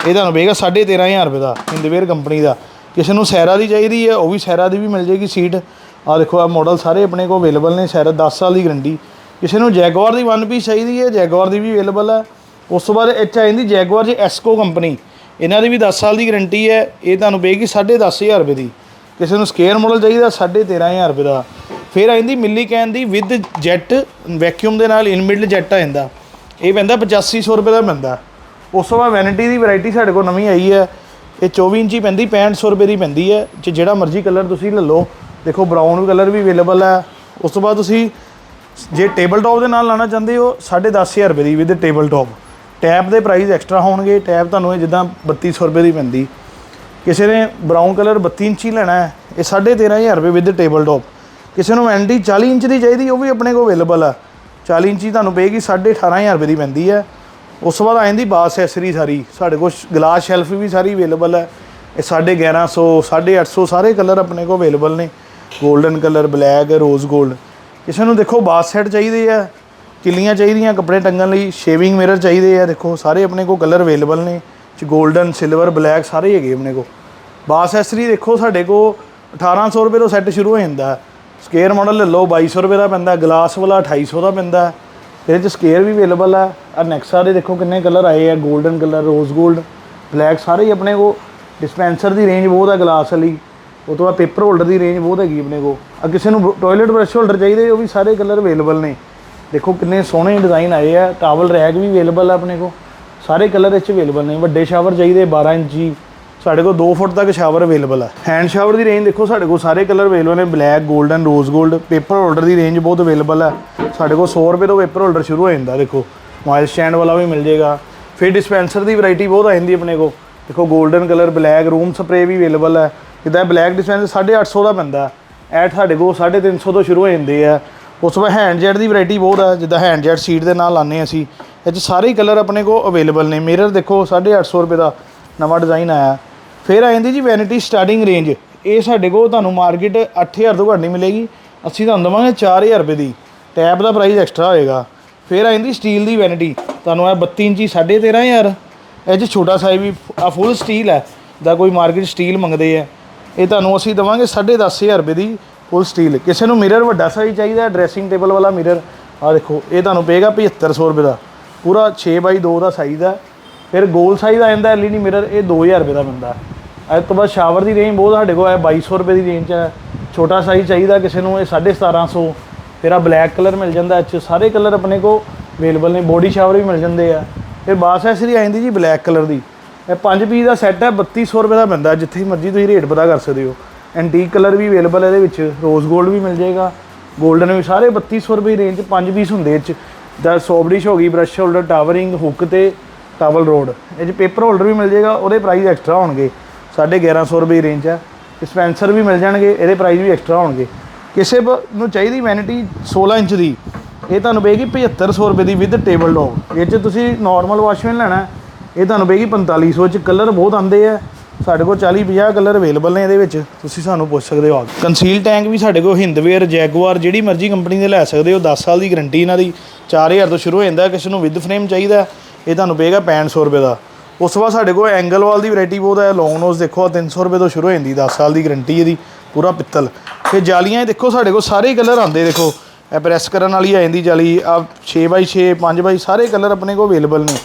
ਇਹ ਤੁਹਾਨੂੰ ਪਏਗਾ 13500 ਰੁਪਏ ਦਾ ਹਿੰਦਵੇਅਰ ਕੰਪਨੀ ਦਾ। ਕਿਸੇ ਨੂੰ ਸੈਰਾ ਦੀ ਚਾਹੀਦੀ ਹੈ, ਉਹ ਵੀ ਸੈਰਾ ਦੀ ਵੀ ਮਿਲ ਜਾਏਗੀ ਸੀਟ ਆ ਦੇਖੋ ਆ ਮਾਡਲ ਸਾਰੇ ਆਪਣੇ ਕੋਲ ਅਵੇਲੇਬਲ ਨੇ ਸੈਰਾ 10 ਸਾਲ ਦੀ ਗਰੰਟੀ ਕਿਸੇ ਨੂੰ ਜੈਗੁਆਰ ਦੀ ਵਨ ਪੀਸ ਚਾਹੀਦੀ ਹੈ ਜੈਗੁਆਰ ਦੀ ਵੀ ਅਵੇਲੇਬਲ ਹੈ। ਉਸ ਤੋਂ ਬਾਅਦ ਇੱਥੇ ਆ ਜਾਂਦੀ ਜੈਗੁਆਰ ਦੀ ਐਸਕੋ ਕੰਪਨੀ ਇਹਨਾਂ ਦੀ ਵੀ 10 ਸਾਲ ਦੀ ਗਰੰਟੀ ਹੈ, ਇਹ ਤੁਹਾਨੂੰ ਪਏਗੀ 10500 ਰੁਪਏ ਦੀ। ਕਿਸੇ ਨੂੰ ਸਕੇਅਰ ਮਾਡਲ ਚਾਹੀਦਾ 13500 ਰੁਪਏ ਦਾ। ਫਿਰ ਆ ਜਾਂਦੀ ਮਿੱਲੀ ਕੈਨ ਦੀ ਵਿਦ ਜੈਟ ਵੈਕਿਊਮ ਦੇ ਨਾਲ ਇਨਬਿਲਟ ਜੈਟ ਆ ਜਾਂਦਾ। ਇਹ ਪੈਂਦਾ 8500 ਰੁਪਏ ਦਾ ਪੈਂਦਾ। ਉਸ ਤੋਂ ਬਾਅਦ ਵੈਨਿਟੀ ਦੀ ਵੈਰਾਈਟੀ ਸਾਡੇ ਕੋਲ ਨਵੀਂ ਆਈ ਹੈ। ਇਹ 24 ਇੰਚੀ ਪੈਂਦੀ 6500 ਰੁਪਏ ਦੀ ਪੈਂਦੀ ਹੈ। ਚ ਜਿਹੜਾ ਮਰਜ਼ੀ ਕਲਰ ਤੁਸੀਂ ਲੈ ਲਓ। ਦੇਖੋ ਬਰਾਊਨ ਕਲਰ ਵੀ ਅਵੇਲੇਬਲ ਹੈ। ਉਸ ਤੋਂ ਬਾਅਦ ਤੁਸੀਂ ਜੇ ਟੇਬਲ ਟਾਪ ਦੇ ਨਾਲ ਲਾਣਾ ਚਾਹੁੰਦੇ ਹੋ 10500 ਰੁਪਏ ਦੀ ਵਿਦ ਟੇਬਲ ਟਾਪ ਟੈਪ ਦੇ ਪ੍ਰਾਈਸ ਐਕਸਟਰਾ ਹੋਣਗੇ। ਟੈਪ ਤੁਹਾਨੂੰ ਇਹ ਜਿੱਦਾਂ 3200 ਰੁਪਏ ਦੀ ਪੈਂਦੀ। ਕਿਸੇ ਨੇ ਬਰਾਊਨ ਕਲਰ 32 ਇੰਚੀ ਲੈਣਾ ਹੈ, ਇਹ 13500 ਰੁਪਏ ਵਿਦ ਟੇਬਲ ਟਾਪ ਕਿਸੇ ਨੂੰ ਐਂਟੀ 40 ਇੰਚ ਦੀ ਚਾਹੀਦੀ, ਉਹ ਵੀ ਆਪਣੇ ਕੋਲ ਅਵੇਲੇਬਲ ਆ 40 ਇੰਚੀ ਤੁਹਾਨੂੰ ਪਏਗੀ 18500 ਰੁਪਏ ਦੀ ਪੈਂਦੀ ਹੈ। ਉਸ ਤੋਂ ਬਾਅਦ ਆ ਜਾਂਦੀ ਬਾਸ ਐਸਰੀ ਸਾਰੀ। ਸਾਡੇ ਕੋਲ ਗਲਾਸ ਸ਼ੈਲਫ ਵੀ ਸਾਰੀ ਅਵੇਲੇਬਲ ਹੈ। ਇਹ 1150 850 ਸਾਰੇ ਕਲਰ ਆਪਣੇ ਕੋਲ ਅਵੇਲੇਬਲ ਨੇ। Golden colour, black, rose gold. ਕਿਸੇ ਨੂੰ ਦੇਖੋ ਬਾਸ ਸੈਟ ਚਾਹੀਦੇ ਆ, ਕਿੱਲੀਆਂ ਚਾਹੀਦੀਆਂ, ਕੱਪੜੇ ਟੰਗਣ ਲਈ ਸ਼ੇਵਿੰਗ ਮਿਰਰ ਚਾਹੀਦੇ ਆ। ਦੇਖੋ, ਸਾਰੇ ਆਪਣੇ ਕੋਲ ਕਲਰ ਅਵੇਲੇਬਲ ਨੇ, ਚ 골ਡਨ ਸਿਲਵਰ, ਬਲੈਕ ਸਾਰੇ ਹੈਗੇ ਆਪਣੇ ਕੋਲ। ਬਾਸ ਐਸਰੀ ਦੇਖੋ ਸਾਡੇ ਕੋਲ 1800 ਰੁਪਏ ਤੋਂ ਸੈੱਟ ਸ਼ੁਰੂ ਹੋ ਜਾਂਦਾ। ਸਕੇਅਰ ਮਾਡਲ ਲੈ ਲਓ 2200 ਰੁਪਏ ਦਾ ਪੈਂਦਾ, ਗਲਾਸ ਵਾਲਾ 250 ਦਾ ਪੈਂਦਾ। ਇਹਦੇ ਚ ਸਕੇਅਰ ਵੀ ਅਵੇਲੇਬਲ ਆ। ਆ ਨੈਕਸਾ ਦੇ ਦੇਖੋ ਕਿੰਨੇ ਕਲਰ ਆਏ ਆ, golden colour, rose gold, black ਸਾਰੇ ਹੀ ਆਪਣੇ ਕੋ ਡਿਸਪੈਂਸਰ ਦੀ ਰੇਂਜ ਬਹੁਤ ਆ ਗਲਾਸ ਵਾਲੀ। ਉਹ ਤੋਂ ਬਾਅਦ ਪੇਪਰ ਹੋਲਡਰ ਦੀ ਰੇਂਜ ਬਹੁਤ ਹੈਗੀ ਆਪਣੇ ਕੋਲ। ਆ ਕਿਸੇ ਨੂੰ ਟਾਇਲਟ ਬ੍ਰਸ਼ ਹੋਲਡਰ ਚਾਹੀਦੇ, ਉਹ ਵੀ ਸਾਰੇ ਕਲਰ ਅਵੇਲੇਬਲ ਨੇ। ਦੇਖੋ ਕਿੰਨੇ ਸੋਹਣੇ ਡਿਜ਼ਾਈਨ ਆਏ ਆ ਟਾਵਲ ਰੈਗ ਵੀ ਅਵੇਲੇਬਲ ਆ ਆਪਣੇ ਕੋਲ। ਸਾਰੇ ਕਲਰ ਇਸ ਚ ਅਵੇਲੇਬਲ ਨੇ। ਵੱਡੇ ਸ਼ਾਵਰ ਚਾਹੀਦੇ 12 ਇੰਚੀ। ਸਾਡੇ ਕੋਲ 2 ਫੁੱਟ ਤੱਕ ਸ਼ਾਵਰ ਅਵੇਲੇਬਲ ਆ। ਹੈਂਡ ਸ਼ਾਵਰ ਦੀ ਰੇਂਜ ਦੇਖੋ, ਸਾਡੇ ਕੋਲ ਸਾਰੇ ਕਲਰ ਅਵੇਲੇਬਲ ਨੇ। ਬਲੈਕ 골ਡਨ ਰੋਜ਼ 골ਡ ਪੇਪਰ ਹੋਲਡਰ ਦੀ ਰੇਂਜ ਬਹੁਤ ਅਵੇਲੇਬਲ ਆ। ਸਾਡੇ ਕੋਲ 100 ਰੁਪਏ ਤੋਂ ਪੇਪਰ ਹੋਲਡਰ ਸ਼ੁਰੂ ਹੋ ਜਾਂਦਾ, ਦੇਖੋ। ਮੋਬਾਈਲ ਸਟੈਂਡ ਵਾਲਾ ਵੀ ਮਿਲ ਜੇਗਾ ਫਿਰ ਡਿਸਪੈਂਸਰ ਦੀ ਵੈਰਾਈਟੀ ਬਹੁਤ ਆ ਜਾਂਦੀ ਆਪਣੇ ਕੋਲ। ਦੇਖੋ golden colour black room spray ਵੀ ਅਵੇਲੇਬਲ ਹੈ ਜਿੱਦਾਂ ਬਲੈਕ ਡਿਸਪੈਂਸਰ 850 ਦਾ ਪੈਂਦਾ ਐਟ ਸਾਡੇ ਕੋਲ 350 ਤੋਂ ਸ਼ੁਰੂ ਹੋ ਜਾਂਦੇ ਆ ਉਸ ਤੋਂ ਬਾਅਦ ਹੈਂਡ ਜੈਟ ਦੀ ਵੈਰਾਈਟੀ ਬਹੁਤ ਆ, ਜਿੱਦਾਂ ਹੈਂਡ ਜੈਟ ਸੀਟ ਦੇ ਨਾਲ ਲਾਉਂਦੇ ਅਸੀਂ। ਇਹ 'ਚ ਸਾਰੇ ਕਲਰ ਆਪਣੇ ਕੋਲ ਅਵੇਲੇਬਲ ਨੇ। ਮਿਰਰ ਦੇਖੋ 850 ਰੁਪਏ ਦਾ ਨਵਾਂ ਡਿਜ਼ਾਈਨ ਆਇਆ। ਫਿਰ ਆ ਜਾਂਦੀ ਜੀ ਵੈਨਿਟੀ ਸਟਾਰਟਿੰਗ ਰੇਂਜ ਇਹ ਸਾਡੇ ਕੋਲ ਤੁਹਾਨੂੰ ਮਾਰਕੀਟ 8000 ਤੋਂ ਘੱਟ ਨਹੀਂ ਮਿਲੇਗੀ। ਅਸੀਂ ਤੁਹਾਨੂੰ ਦਵਾਂਗੇ 4000 ਰੁਪਏ ਦੀ। ਟੈਪ ਦਾ ਪ੍ਰਾਈਸ ਐਕਸਟਰਾ ਹੋਏਗਾ। ਫਿਰ ਆ ਜਾਂਦੀ ਸਟੀਲ ਦੀ ਵੈਨਿਟੀ ਤੁਹਾਨੂੰ ਇਹ 32 ਇੰਚੀ 13500 ਇਹ 'ਚ ਛੋਟਾ ਸਾਈਜ਼ ਵੀ ਆ ਫੁੱਲ ਸਟੀਲ ਹੈ। ਦਾ ਕੋਈ ਮਾਰਕੀਟ ਸਟੀਲ ਮੰਗਦੇ ਆ ਇਹ ਤੁਹਾਨੂੰ ਅਸੀਂ ਦਵਾਂਗੇ 10500 ਰੁਪਏ ਦੀ ਫੁੱਲ ਸਟੀਲ ਕਿਸੇ ਨੂੰ ਮਿਰਰ ਵੱਡਾ ਸਾਈਜ਼ ਚਾਹੀਦਾ ਡਰੈਸਿੰਗ ਟੇਬਲ ਵਾਲਾ ਮਿਰਰ ਆ ਦੇਖੋ, ਇਹ ਤੁਹਾਨੂੰ ਪਏਗਾ 7500 ਰੁਪਏ ਦਾ। ਪੂਰਾ 6 ਬਾਈ 2 ਦਾ ਸਾਈਜ਼ ਹੈ ਫਿਰ ਗੋਲ ਸਾਈਜ਼ ਆ ਜਾਂਦਾ ਐਲਈਡੀ ਮਿਰਰ ਇਹ 2000 ਰੁਪਏ ਦਾ ਪੈਂਦਾ ਇਸ ਤੋਂ ਬਾਅਦ ਸ਼ਾਵਰ ਦੀ ਰੇਂਜ ਬਹੁਤ ਸਾਡੇ ਕੋਲ ਹੈ 2200 ਰੁਪਏ ਦੀ ਰੇਂਜ 'ਚ ਹੈ ਛੋਟਾ ਸਾਈਜ਼ ਚਾਹੀਦਾ ਕਿਸੇ ਨੂੰ, ਇਹ 1750 ਫਿਰ ਆ ਬਲੈਕ ਕਲਰ ਮਿਲ ਜਾਂਦਾ ਇਹ ਸਾਰੇ ਕਲਰ ਆਪਣੇ ਕੋਲ ਅਵੇਲੇਬਲ ਨੇ ਬੋਡੀ ਸ਼ਾਵਰ ਵੀ ਮਿਲ ਜਾਂਦੇ ਆ। ਫਿਰ ਬਾਸ ਐਸਰੀ ਆ ਜਾਂਦੀ ਜੀ ਬਲੈਕ ਕਲਰ ਦੀ। ਇਹ 5 ਪੀਸ ਦਾ ਸੈੱਟ ਹੈ 3200 ਰੁਪਏ ਦਾ ਪੈਂਦਾ, ਜਿੱਥੇ ਮਰਜ਼ੀ ਤੁਸੀਂ ਰੇਟ ਪਤਾ ਕਰ ਸਕਦੇ ਹੋ। ਐਂਟੀਕ ਕਲਰ ਵੀ ਅਵੇਲੇਬਲ ਇਹਦੇ ਵਿੱਚ ਰੋਜ਼ 골ਡ ਵੀ ਮਿਲ ਜਾਏਗਾ। 골ਡਨ ਵੀ ਸਾਰੇ 3200 ਰੁਪਏ ਦੀ ਰੇਂਜ 'ਚ 5 ਪੀਸ ਹੁੰਦੇ ਇਹ 'ਚ। ਦਾ ਸੋਬਰਿਸ਼ ਹੋ ਗਈ brush holder towel ring hook ਤੇ ਟਾਵਲ ਰੋਡ ਇਹ 'ਚ ਪੇਪਰ ਹੋਲਡਰ ਵੀ ਮਿਲ ਜਾਏਗਾ, ਉਹਦੇ ਪ੍ਰਾਈਸ ਐਕਸਟਰਾ ਹੋਣਗੇ। 1150 ਰੁਪਏ ਦੀ ਰੇਂਜ ਹੈ। ਡਿਸਪੈਂਸਰ ਵੀ ਮਿਲ ਜਾਣਗੇ, ਇਹਦੇ ਪ੍ਰਾਈਸ ਵੀ ਐਕਸਟਰਾ ਹੋਣਗੇ। ਕਿਸੇ ਬ- ਨੂੰ ਚਾਹੀਦੀ ਵੈਨਿਟੀ 16 ਇੰਚ ਦੀ, ਇਹ ਤੁਹਾਨੂੰ ਪਏਗੀ 7500 ਰੁਪਏ ਦੀ ਵਿਦ ਟੇਬਲ ਟੌਪ ਇਹ 'ਚ ਤੁਸੀਂ ਨਾਰਮਲ ਵਾਸ਼ਮੈਨ ਲੈਣਾ ਇਹ ਤੁਹਾਨੂੰ ਪਏਗੀ 4500 ਚ ਕਲਰ ਬਹੁਤ ਆਉਂਦੇ ਆ। ਸਾਡੇ ਕੋਲ 40 50 ਕਲਰ ਅਵੇਲੇਬਲ ਨੇ ਇਹਦੇ ਵਿੱਚ। ਤੁਸੀਂ ਸਾਨੂੰ ਪੁੱਛ ਸਕਦੇ ਹੋ ਕੰਸੀਲ ਟੈਂਕ ਵੀ ਸਾਡੇ ਕੋਲ ਹਿੰਦਵੇਅਰ ਜੈਗੁਆਰ ਜਿਹੜੀ ਮਰਜ਼ੀ ਕੰਪਨੀ ਦੇ ਲੈ ਸਕਦੇ ਹੋ 10 ਸਾਲ ਦੀ ਗਾਰੰਟੀ ਇਹਨਾਂ ਦੀ। 4000 ਤੋਂ ਸ਼ੁਰੂ ਹੋ ਜਾਂਦਾ, ਕਿਸੇ ਨੂੰ ਵਿਦ ਫਰੇਮ ਚਾਹੀਦਾ ਇਹ ਤੁਹਾਨੂੰ ਪਏਗਾ 6500 ਰੁਪਏ ਦਾ। ਉਸ ਤੋਂ ਬਾਅਦ ਸਾਡੇ ਕੋਲ ਐਂਗਲ ਵਾਲ ਦੀ ਵੈਰਾਈਟੀ ਬਹੁਤ ਹੈ ਲੌਂਗ ਨੋਜ਼ ਦੇਖੋ, ਆਹ 300 ਰੁਪਏ ਤੋਂ ਸ਼ੁਰੂ ਹੋ ਜਾਂਦੀ 10 ਸਾਲ ਦੀ ਗਾਰੰਟੀ ਇਹਦੀ, ਪੂਰਾ ਪਿੱਤਲ। ਫਿਰ ਜਾਲੀਆਂ ਇਹ ਦੇਖੋ, ਸਾਡੇ ਕੋਲ ਸਾਰੇ ਕਲਰ ਆਉਂਦੇ ਦੇਖੋ। ਇਹ ਪ੍ਰੈਸ ਕਰਨ ਵਾਲੀ ਆ ਜਾਂਦੀ ਜਾਲੀ ਆ 6x6 5x ਸਾਰੇ ਕਲਰ ਆਪਣੇ ਕੋਲ ਅਵੇਲੇਬਲ ਨੇ।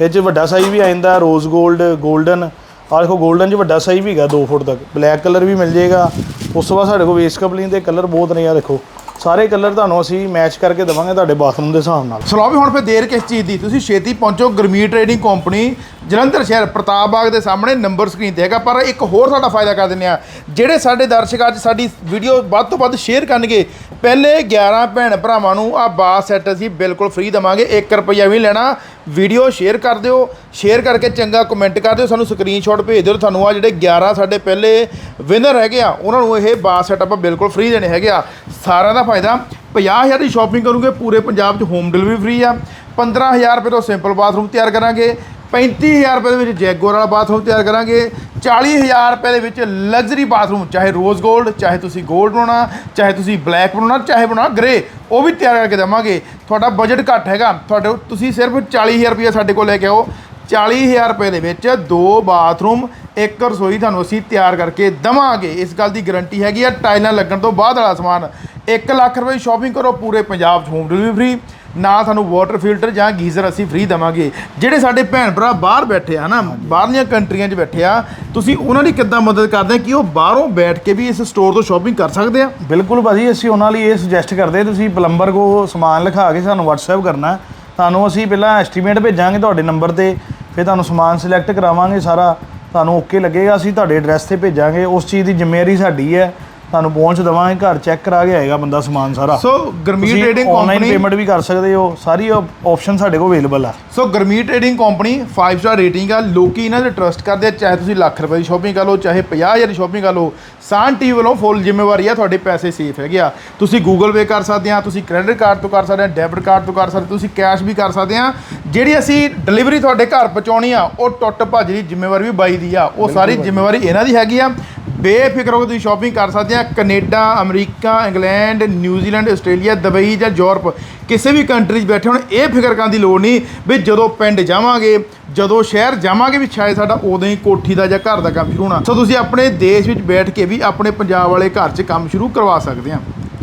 ਇਹ ਚ ਵੱਡਾ ਸਾਈਜ਼ ਵੀ ਆ ਜਾਂਦਾ ਰੋਜ਼ 골ਡ 골ਡਨ ਆਹ ਦੇਖੋ 골ਡਨ ਚ ਵੱਡਾ ਸਾਈਜ਼ ਵੀ ਹੈਗਾ 2 ਫੁੱਟ ਤੱਕ। ਬਲੈਕ ਕਲਰ ਵੀ ਮਿਲ ਜੇਗਾ ਉਸ ਤੋਂ ਬਾਅਦ ਸਾਡੇ ਕੋਲ ਵੇਸ ਕਪਲਿੰਗ ਦੇ ਕਲਰ ਬਹੁਤ ਨੇ ਆ ਦੇਖੋ। ਸਾਰੇ ਕਲਰ ਤੁਹਾਨੂੰ ਅਸੀਂ ਮੈਚ ਕਰਕੇ ਦਵਾਂਗੇ ਤੁਹਾਡੇ ਬਾਥਰੂਮ ਦੇ ਹਿਸਾਬ ਨਾਲ। ਸਲੋ ਵੀ ਹੁਣ ਫਿਰ ਦੇਰ ਕਿਸ ਚੀਜ਼ ਦੀ? ਤੁਸੀਂ ਛੇਤੀ ਪਹੁੰਚੋ ਗਰਮੀਰ ਟ੍ਰੇਡਿੰਗ ਕੰਪਨੀ ਜਲੰਧਰ ਸ਼ਹਿਰ ਪ੍ਰਤਾਪ ਬਾਗ ਦੇ ਸਾਹਮਣੇ ਨੰਬਰ ਸਕਰੀਨ ਤੇ ਹੈਗਾ। ਪਰ ਇੱਕ ਹੋਰ ਸਾਡਾ ਫਾਇਦਾ ਕਰ ਦਿੰਨੇ ਆ। ਜਿਹੜੇ ਸਾਡੇ ਦਰਸ਼ਕ ਅੱਜ ਸਾਡੀ ਵੀਡੀਓ ਵੱਧ ਤੋਂ ਵੱਧ ਸ਼ੇਅਰ ਕਰਨਗੇ, ਪਹਿਲੇ 11 ਭੈਣ ਭਰਾਵਾਂ ਨੂੰ ਆ ਬਾਸ ਸੈੱਟ ਅਸੀਂ ਬਿਲਕੁਲ ਫ੍ਰੀ ਦਵਾਂਗੇ। 1 ਰੁਪਈਆ ਵੀ ਲੈਣਾ। ਵੀਡੀਓ ਸ਼ੇਅਰ ਕਰ ਦਿਓ, ਸ਼ੇਅਰ ਕਰਕੇ ਚੰਗਾ ਕਮੈਂਟ ਕਰ ਦਿਓ, ਸਾਨੂੰ ਸਕਰੀਨਸ਼ਾਟ ਭੇਜ ਦਿਓ ਤੁਹਾਨੂੰ ਆ ਜਿਹੜੇ 11 ਸਾਡੇ ਪਹਿਲੇ ਵਿਨਰ ਹੈਗੇ ਆ, ਉਹਨਾਂ ਨੂੰ ਇਹ ਬਾਸ ਸੈੱਟ ਆਪਾਂ ਬਿਲਕੁਲ ਫ੍ਰੀ ਦੇਣੇ ਹੈਗੇ ਆ। ਸਾਰਿਆਂ ਦਾ ਫਾਇਦਾ 50000 ਦੀ ਸ਼ਾਪਿੰਗ ਕਰੋਗੇ, ਪੂਰੇ ਪੰਜਾਬ 'ਚ ਹੋਮ ਡਿਲੀਵਰੀ ਫ੍ਰੀ ਆ 15000 ਰੁਪਏ ਤੋਂ ਸਿੰਪਲ ਬਾਥਰੂਮ ਤਿਆਰ ਕਰਾਂਗੇ 35000 ਰੁਪਏ ਦੇ ਵਿੱਚ ਜੈਗੋਰ ਵਾਲਾ ਬਾਥਰੂਮ ਤਿਆਰ ਕਰਾਂਗੇ। 40000 ਰੁਪਏ ਦੇ ਵਿੱਚ ਲਗਜ਼ਰੀ ਬਾਥਰੂਮ, ਚਾਹੇ ਰੋਜ਼ 골ਡ ਚਾਹੇ ਤੁਸੀਂ 골ਡ ਬਣਾਉਣਾ, ਚਾਹੇ ਤੁਸੀਂ ਬਲੈਕ ਬਣਾਉਣਾ, ਚਾਹੇ ਬਣਾਉਣਾ ਗ੍ਰੇ ਉਹ ਵੀ ਤਿਆਰ ਕਰਕੇ ਦੇਵਾਂਗੇ। ਤੁਹਾਡਾ ਬਜਟ ਘੱਟ ਹੈਗਾ। ਤੁਹਾਡੇ ਤੁਸੀਂ ਸਿਰਫ 40000 ਰੁਪਏ ਸਾਡੇ ਕੋਲ ਲੈ ਕੇ ਆਓ। 40000 ਰੁਪਏ ਦੇ ਵਿੱਚ ਦੋ ਬਾਥਰੂਮ, ਇੱਕ ਰਸੋਈ ਤੁਹਾਨੂੰ ਅਸੀਂ ਤਿਆਰ ਕਰਕੇ ਦਵਾਂਗੇ। ਇਸ ਗੱਲ ਦੀ ਗਾਰੰਟੀ ਹੈਗੀ ਆ ਟਾਈਲਾਂ ਲੱਗਣ ਤੋਂ ਬਾਅਦ ਵਾਲਾ ਸਮਾਨ। 1 ਲੱਖ ਰੁਪਏ ਸ਼ਾਪਿੰਗ ਕਰੋ, ਪੂਰੇ ਪੰਜਾਬ 'ਚ ਹੋਮ ਡਿਲੀਵਰੀ ਫ੍ਰੀ ਨਾਲ ਤੁਹਾਨੂੰ ਵਾਟਰ ਫਿਲਟਰ ਜਾਂ ਗੀਜ਼ਰ ਅਸੀਂ ਫ੍ਰੀ ਦੇਵਾਂਗੇ। ਜਿਹੜੇ ਸਾਡੇ ਭੈਣ ਭਰਾ ਬਾਹਰ ਬੈਠੇ ਆ ਨਾ ਬਾਹਰਲੀਆਂ ਕੰਟਰੀਆਂ 'ਚ ਬੈਠੇ ਆ ਤੁਸੀਂ ਉਹਨਾਂ ਦੀ ਕਿੱਦਾਂ ਮਦਦ ਕਰਦੇ ਆ ਕਿ ਉਹ ਬਾਹਰੋਂ ਬੈਠ ਕੇ ਵੀ ਇਸ ਸਟੋਰ ਤੋਂ ਸ਼ਾਪਿੰਗ ਕਰ ਸਕਦੇ ਆ? ਬਿਲਕੁਲ ਭਾਜੀ ਅਸੀਂ ਉਹਨਾਂ ਲਈ ਇਹ ਸੁਜੈਸਟ ਕਰਦੇ ਤੁਸੀਂ ਪਲੰਬਰ ਕੋ ਸਮਾਨ ਲਿਖਾ ਕੇ ਸਾਨੂੰ WhatsApp ਕਰਨਾ। ਤੁਹਾਨੂੰ ਅਸੀਂ ਪਹਿਲਾਂ ਐਸਟੀਮੇਟ ਭੇਜਾਂਗੇ ਤੁਹਾਡੇ ਨੰਬਰ ਤੇ ਫਿਰ ਤੁਹਾਨੂੰ ਸਮਾਨ ਸਿਲੈਕਟ ਕਰਾਵਾਂਗੇ ਸਾਰਾ। ਤੁਹਾਨੂੰ ਓਕੇ ਲੱਗੇਗਾ ਅਸੀਂ ਤੁਹਾਡੇ ਐਡਰੈਸ ਤੇ ਭੇਜਾਂਗੇ। ਉਸ ਚੀਜ਼ ਦੀ ਜ਼ਿੰਮੇਵਾਰੀ ਸਾਡੀ ਹੈ। ਤੁਹਾਨੂੰ ਪਹੁੰਚ ਦੇਵਾਂਗੇ ਘਰ ਚੈੱਕ ਕਰਾ ਕੇ ਆਏਗਾ ਬੰਦਾ ਸਮਾਨ ਸਾਰਾ। So Gurmeet trading online company payment ਵੀ ਕਰ ਸਕਦੇ ਹੋ ਸਾਰੀ ਆਪਸ਼ਨ ਸਾਡੇ ਕੋਲ ਅਵੇਲੇਬਲ ਆ। So Gurmeet trading company 5 star rating ਆ। ਲੋਕੀ ਇਹਨਾਂ ਤੇ ਟਰਸਟ ਕਰਦੇ ਆ ਚਾਹੇ ਤੁਸੀਂ ਲੱਖ ਰੁਪਏ ਦੀ ਸ਼ਾਪਿੰਗ ਕਰ ਲਓ ਚਾਹੇ 50000 ਦੀ ਸ਼ਾਪਿੰਗ ਕਰ ਲਓ। ਸਾਨ ਟੀ ਵੱਲੋਂ ਫੁੱਲ ਜ਼ਿੰਮੇਵਾਰੀ ਆ ਤੁਹਾਡੇ ਪੈਸੇ ਸੇਫ ਹੈਗੇ ਆ। ਤੁਸੀਂ ਗੂਗਲ ਪੇ ਕਰ ਸਕਦੇ ਆ ਤੁਸੀਂ ਕ੍ਰੈਡਿਟ ਕਾਰਡ ਤੋਂ ਕਰ ਸਕਦੇ ਆ ਡੈਬਿਟ ਕਾਰਡ ਤੋਂ ਕਰ ਸਕਦੇ ਤੁਸੀਂ ਕੈਸ਼ ਵੀ ਕਰ ਸਕਦੇ ਆ। ਜਿਹੜੀ ਅਸੀਂ ਡਿਲੀਵਰੀ ਤੁਹਾਡੇ ਘਰ ਪਹੁੰਚਾਉਣੀ ਆ ਉਹ ਟੁੱਟ ਭੱਜ ਦੀ ਜ਼ਿੰਮੇਵਾਰੀ ਵੀ ਬਾਈ ਦੀ ਆ। ਉਹ ਸਾਰੀ ਜ਼ਿੰਮੇਵਾਰੀ ਇਹਨਾਂ ਦੀ ਹੈਗੀ ਆ। ਬੇਫਿਕਰ ਹੋ ਕੇ ਤੁਸੀਂ ਸ਼ਾਪਿੰਗ ਕਰ ਸਕਦੇ ਆ। Canada, America, England New Zealand Australia, Dubai ਜਾਂ ਯੂਰਪ। ਕਿਸੇ ਵੀ ਕੰਟਰੀ 'ਚ ਬੈਠੇ ਹੁਣ, ਇਹ ਫਿਕਰ ਕਰਨ ਦੀ ਲੋੜ ਨਹੀਂ ਵੀ ਜਦੋਂ ਪਿੰਡ ਜਾਵਾਂਗੇ, ਜਦੋਂ ਸ਼ਹਿਰ ਜਾਵਾਂਗੇ ਵੀ ਸ਼ਾਇਦ ਸਾਡਾ ਉਦੋਂ ਹੀ ਕੋਠੀ ਦਾ ਜਾਂ ਘਰ ਦਾ ਕੰਮ ਸ਼ੁਰੂ ਹੋਣਾ। ਸੋ ਤੁਸੀਂ ਆਪਣੇ ਦੇਸ਼ ਵਿੱਚ ਬੈਠ ਕੇ ਵੀ ਆਪਣੇ ਪੰਜਾਬ ਵਾਲੇ ਘਰ 'ਚ ਕੰਮ ਸ਼ੁਰੂ ਕਰਵਾ ਸਕਦੇ ਆ।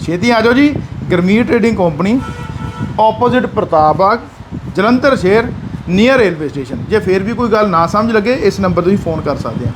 ਛੇਤੀ ਆ ਜਾਓ ਜੀ। Gurmeet trading company opposite Pratap Bagh, Jalandhar ਸ਼ਹਿਰ ਨੀਅਰ ਰੇਲਵੇ ਸਟੇਸ਼ਨ ਜੇ ਫੇਰ ਵੀ ਕੋਈ ਗੱਲ ਨਾ ਸਮਝ ਲੱਗੇ, ਇਸ ਨੰਬਰ ਤੁਸੀਂ ਫੋਨ ਕਰ ਸਕਦੇ ਆ।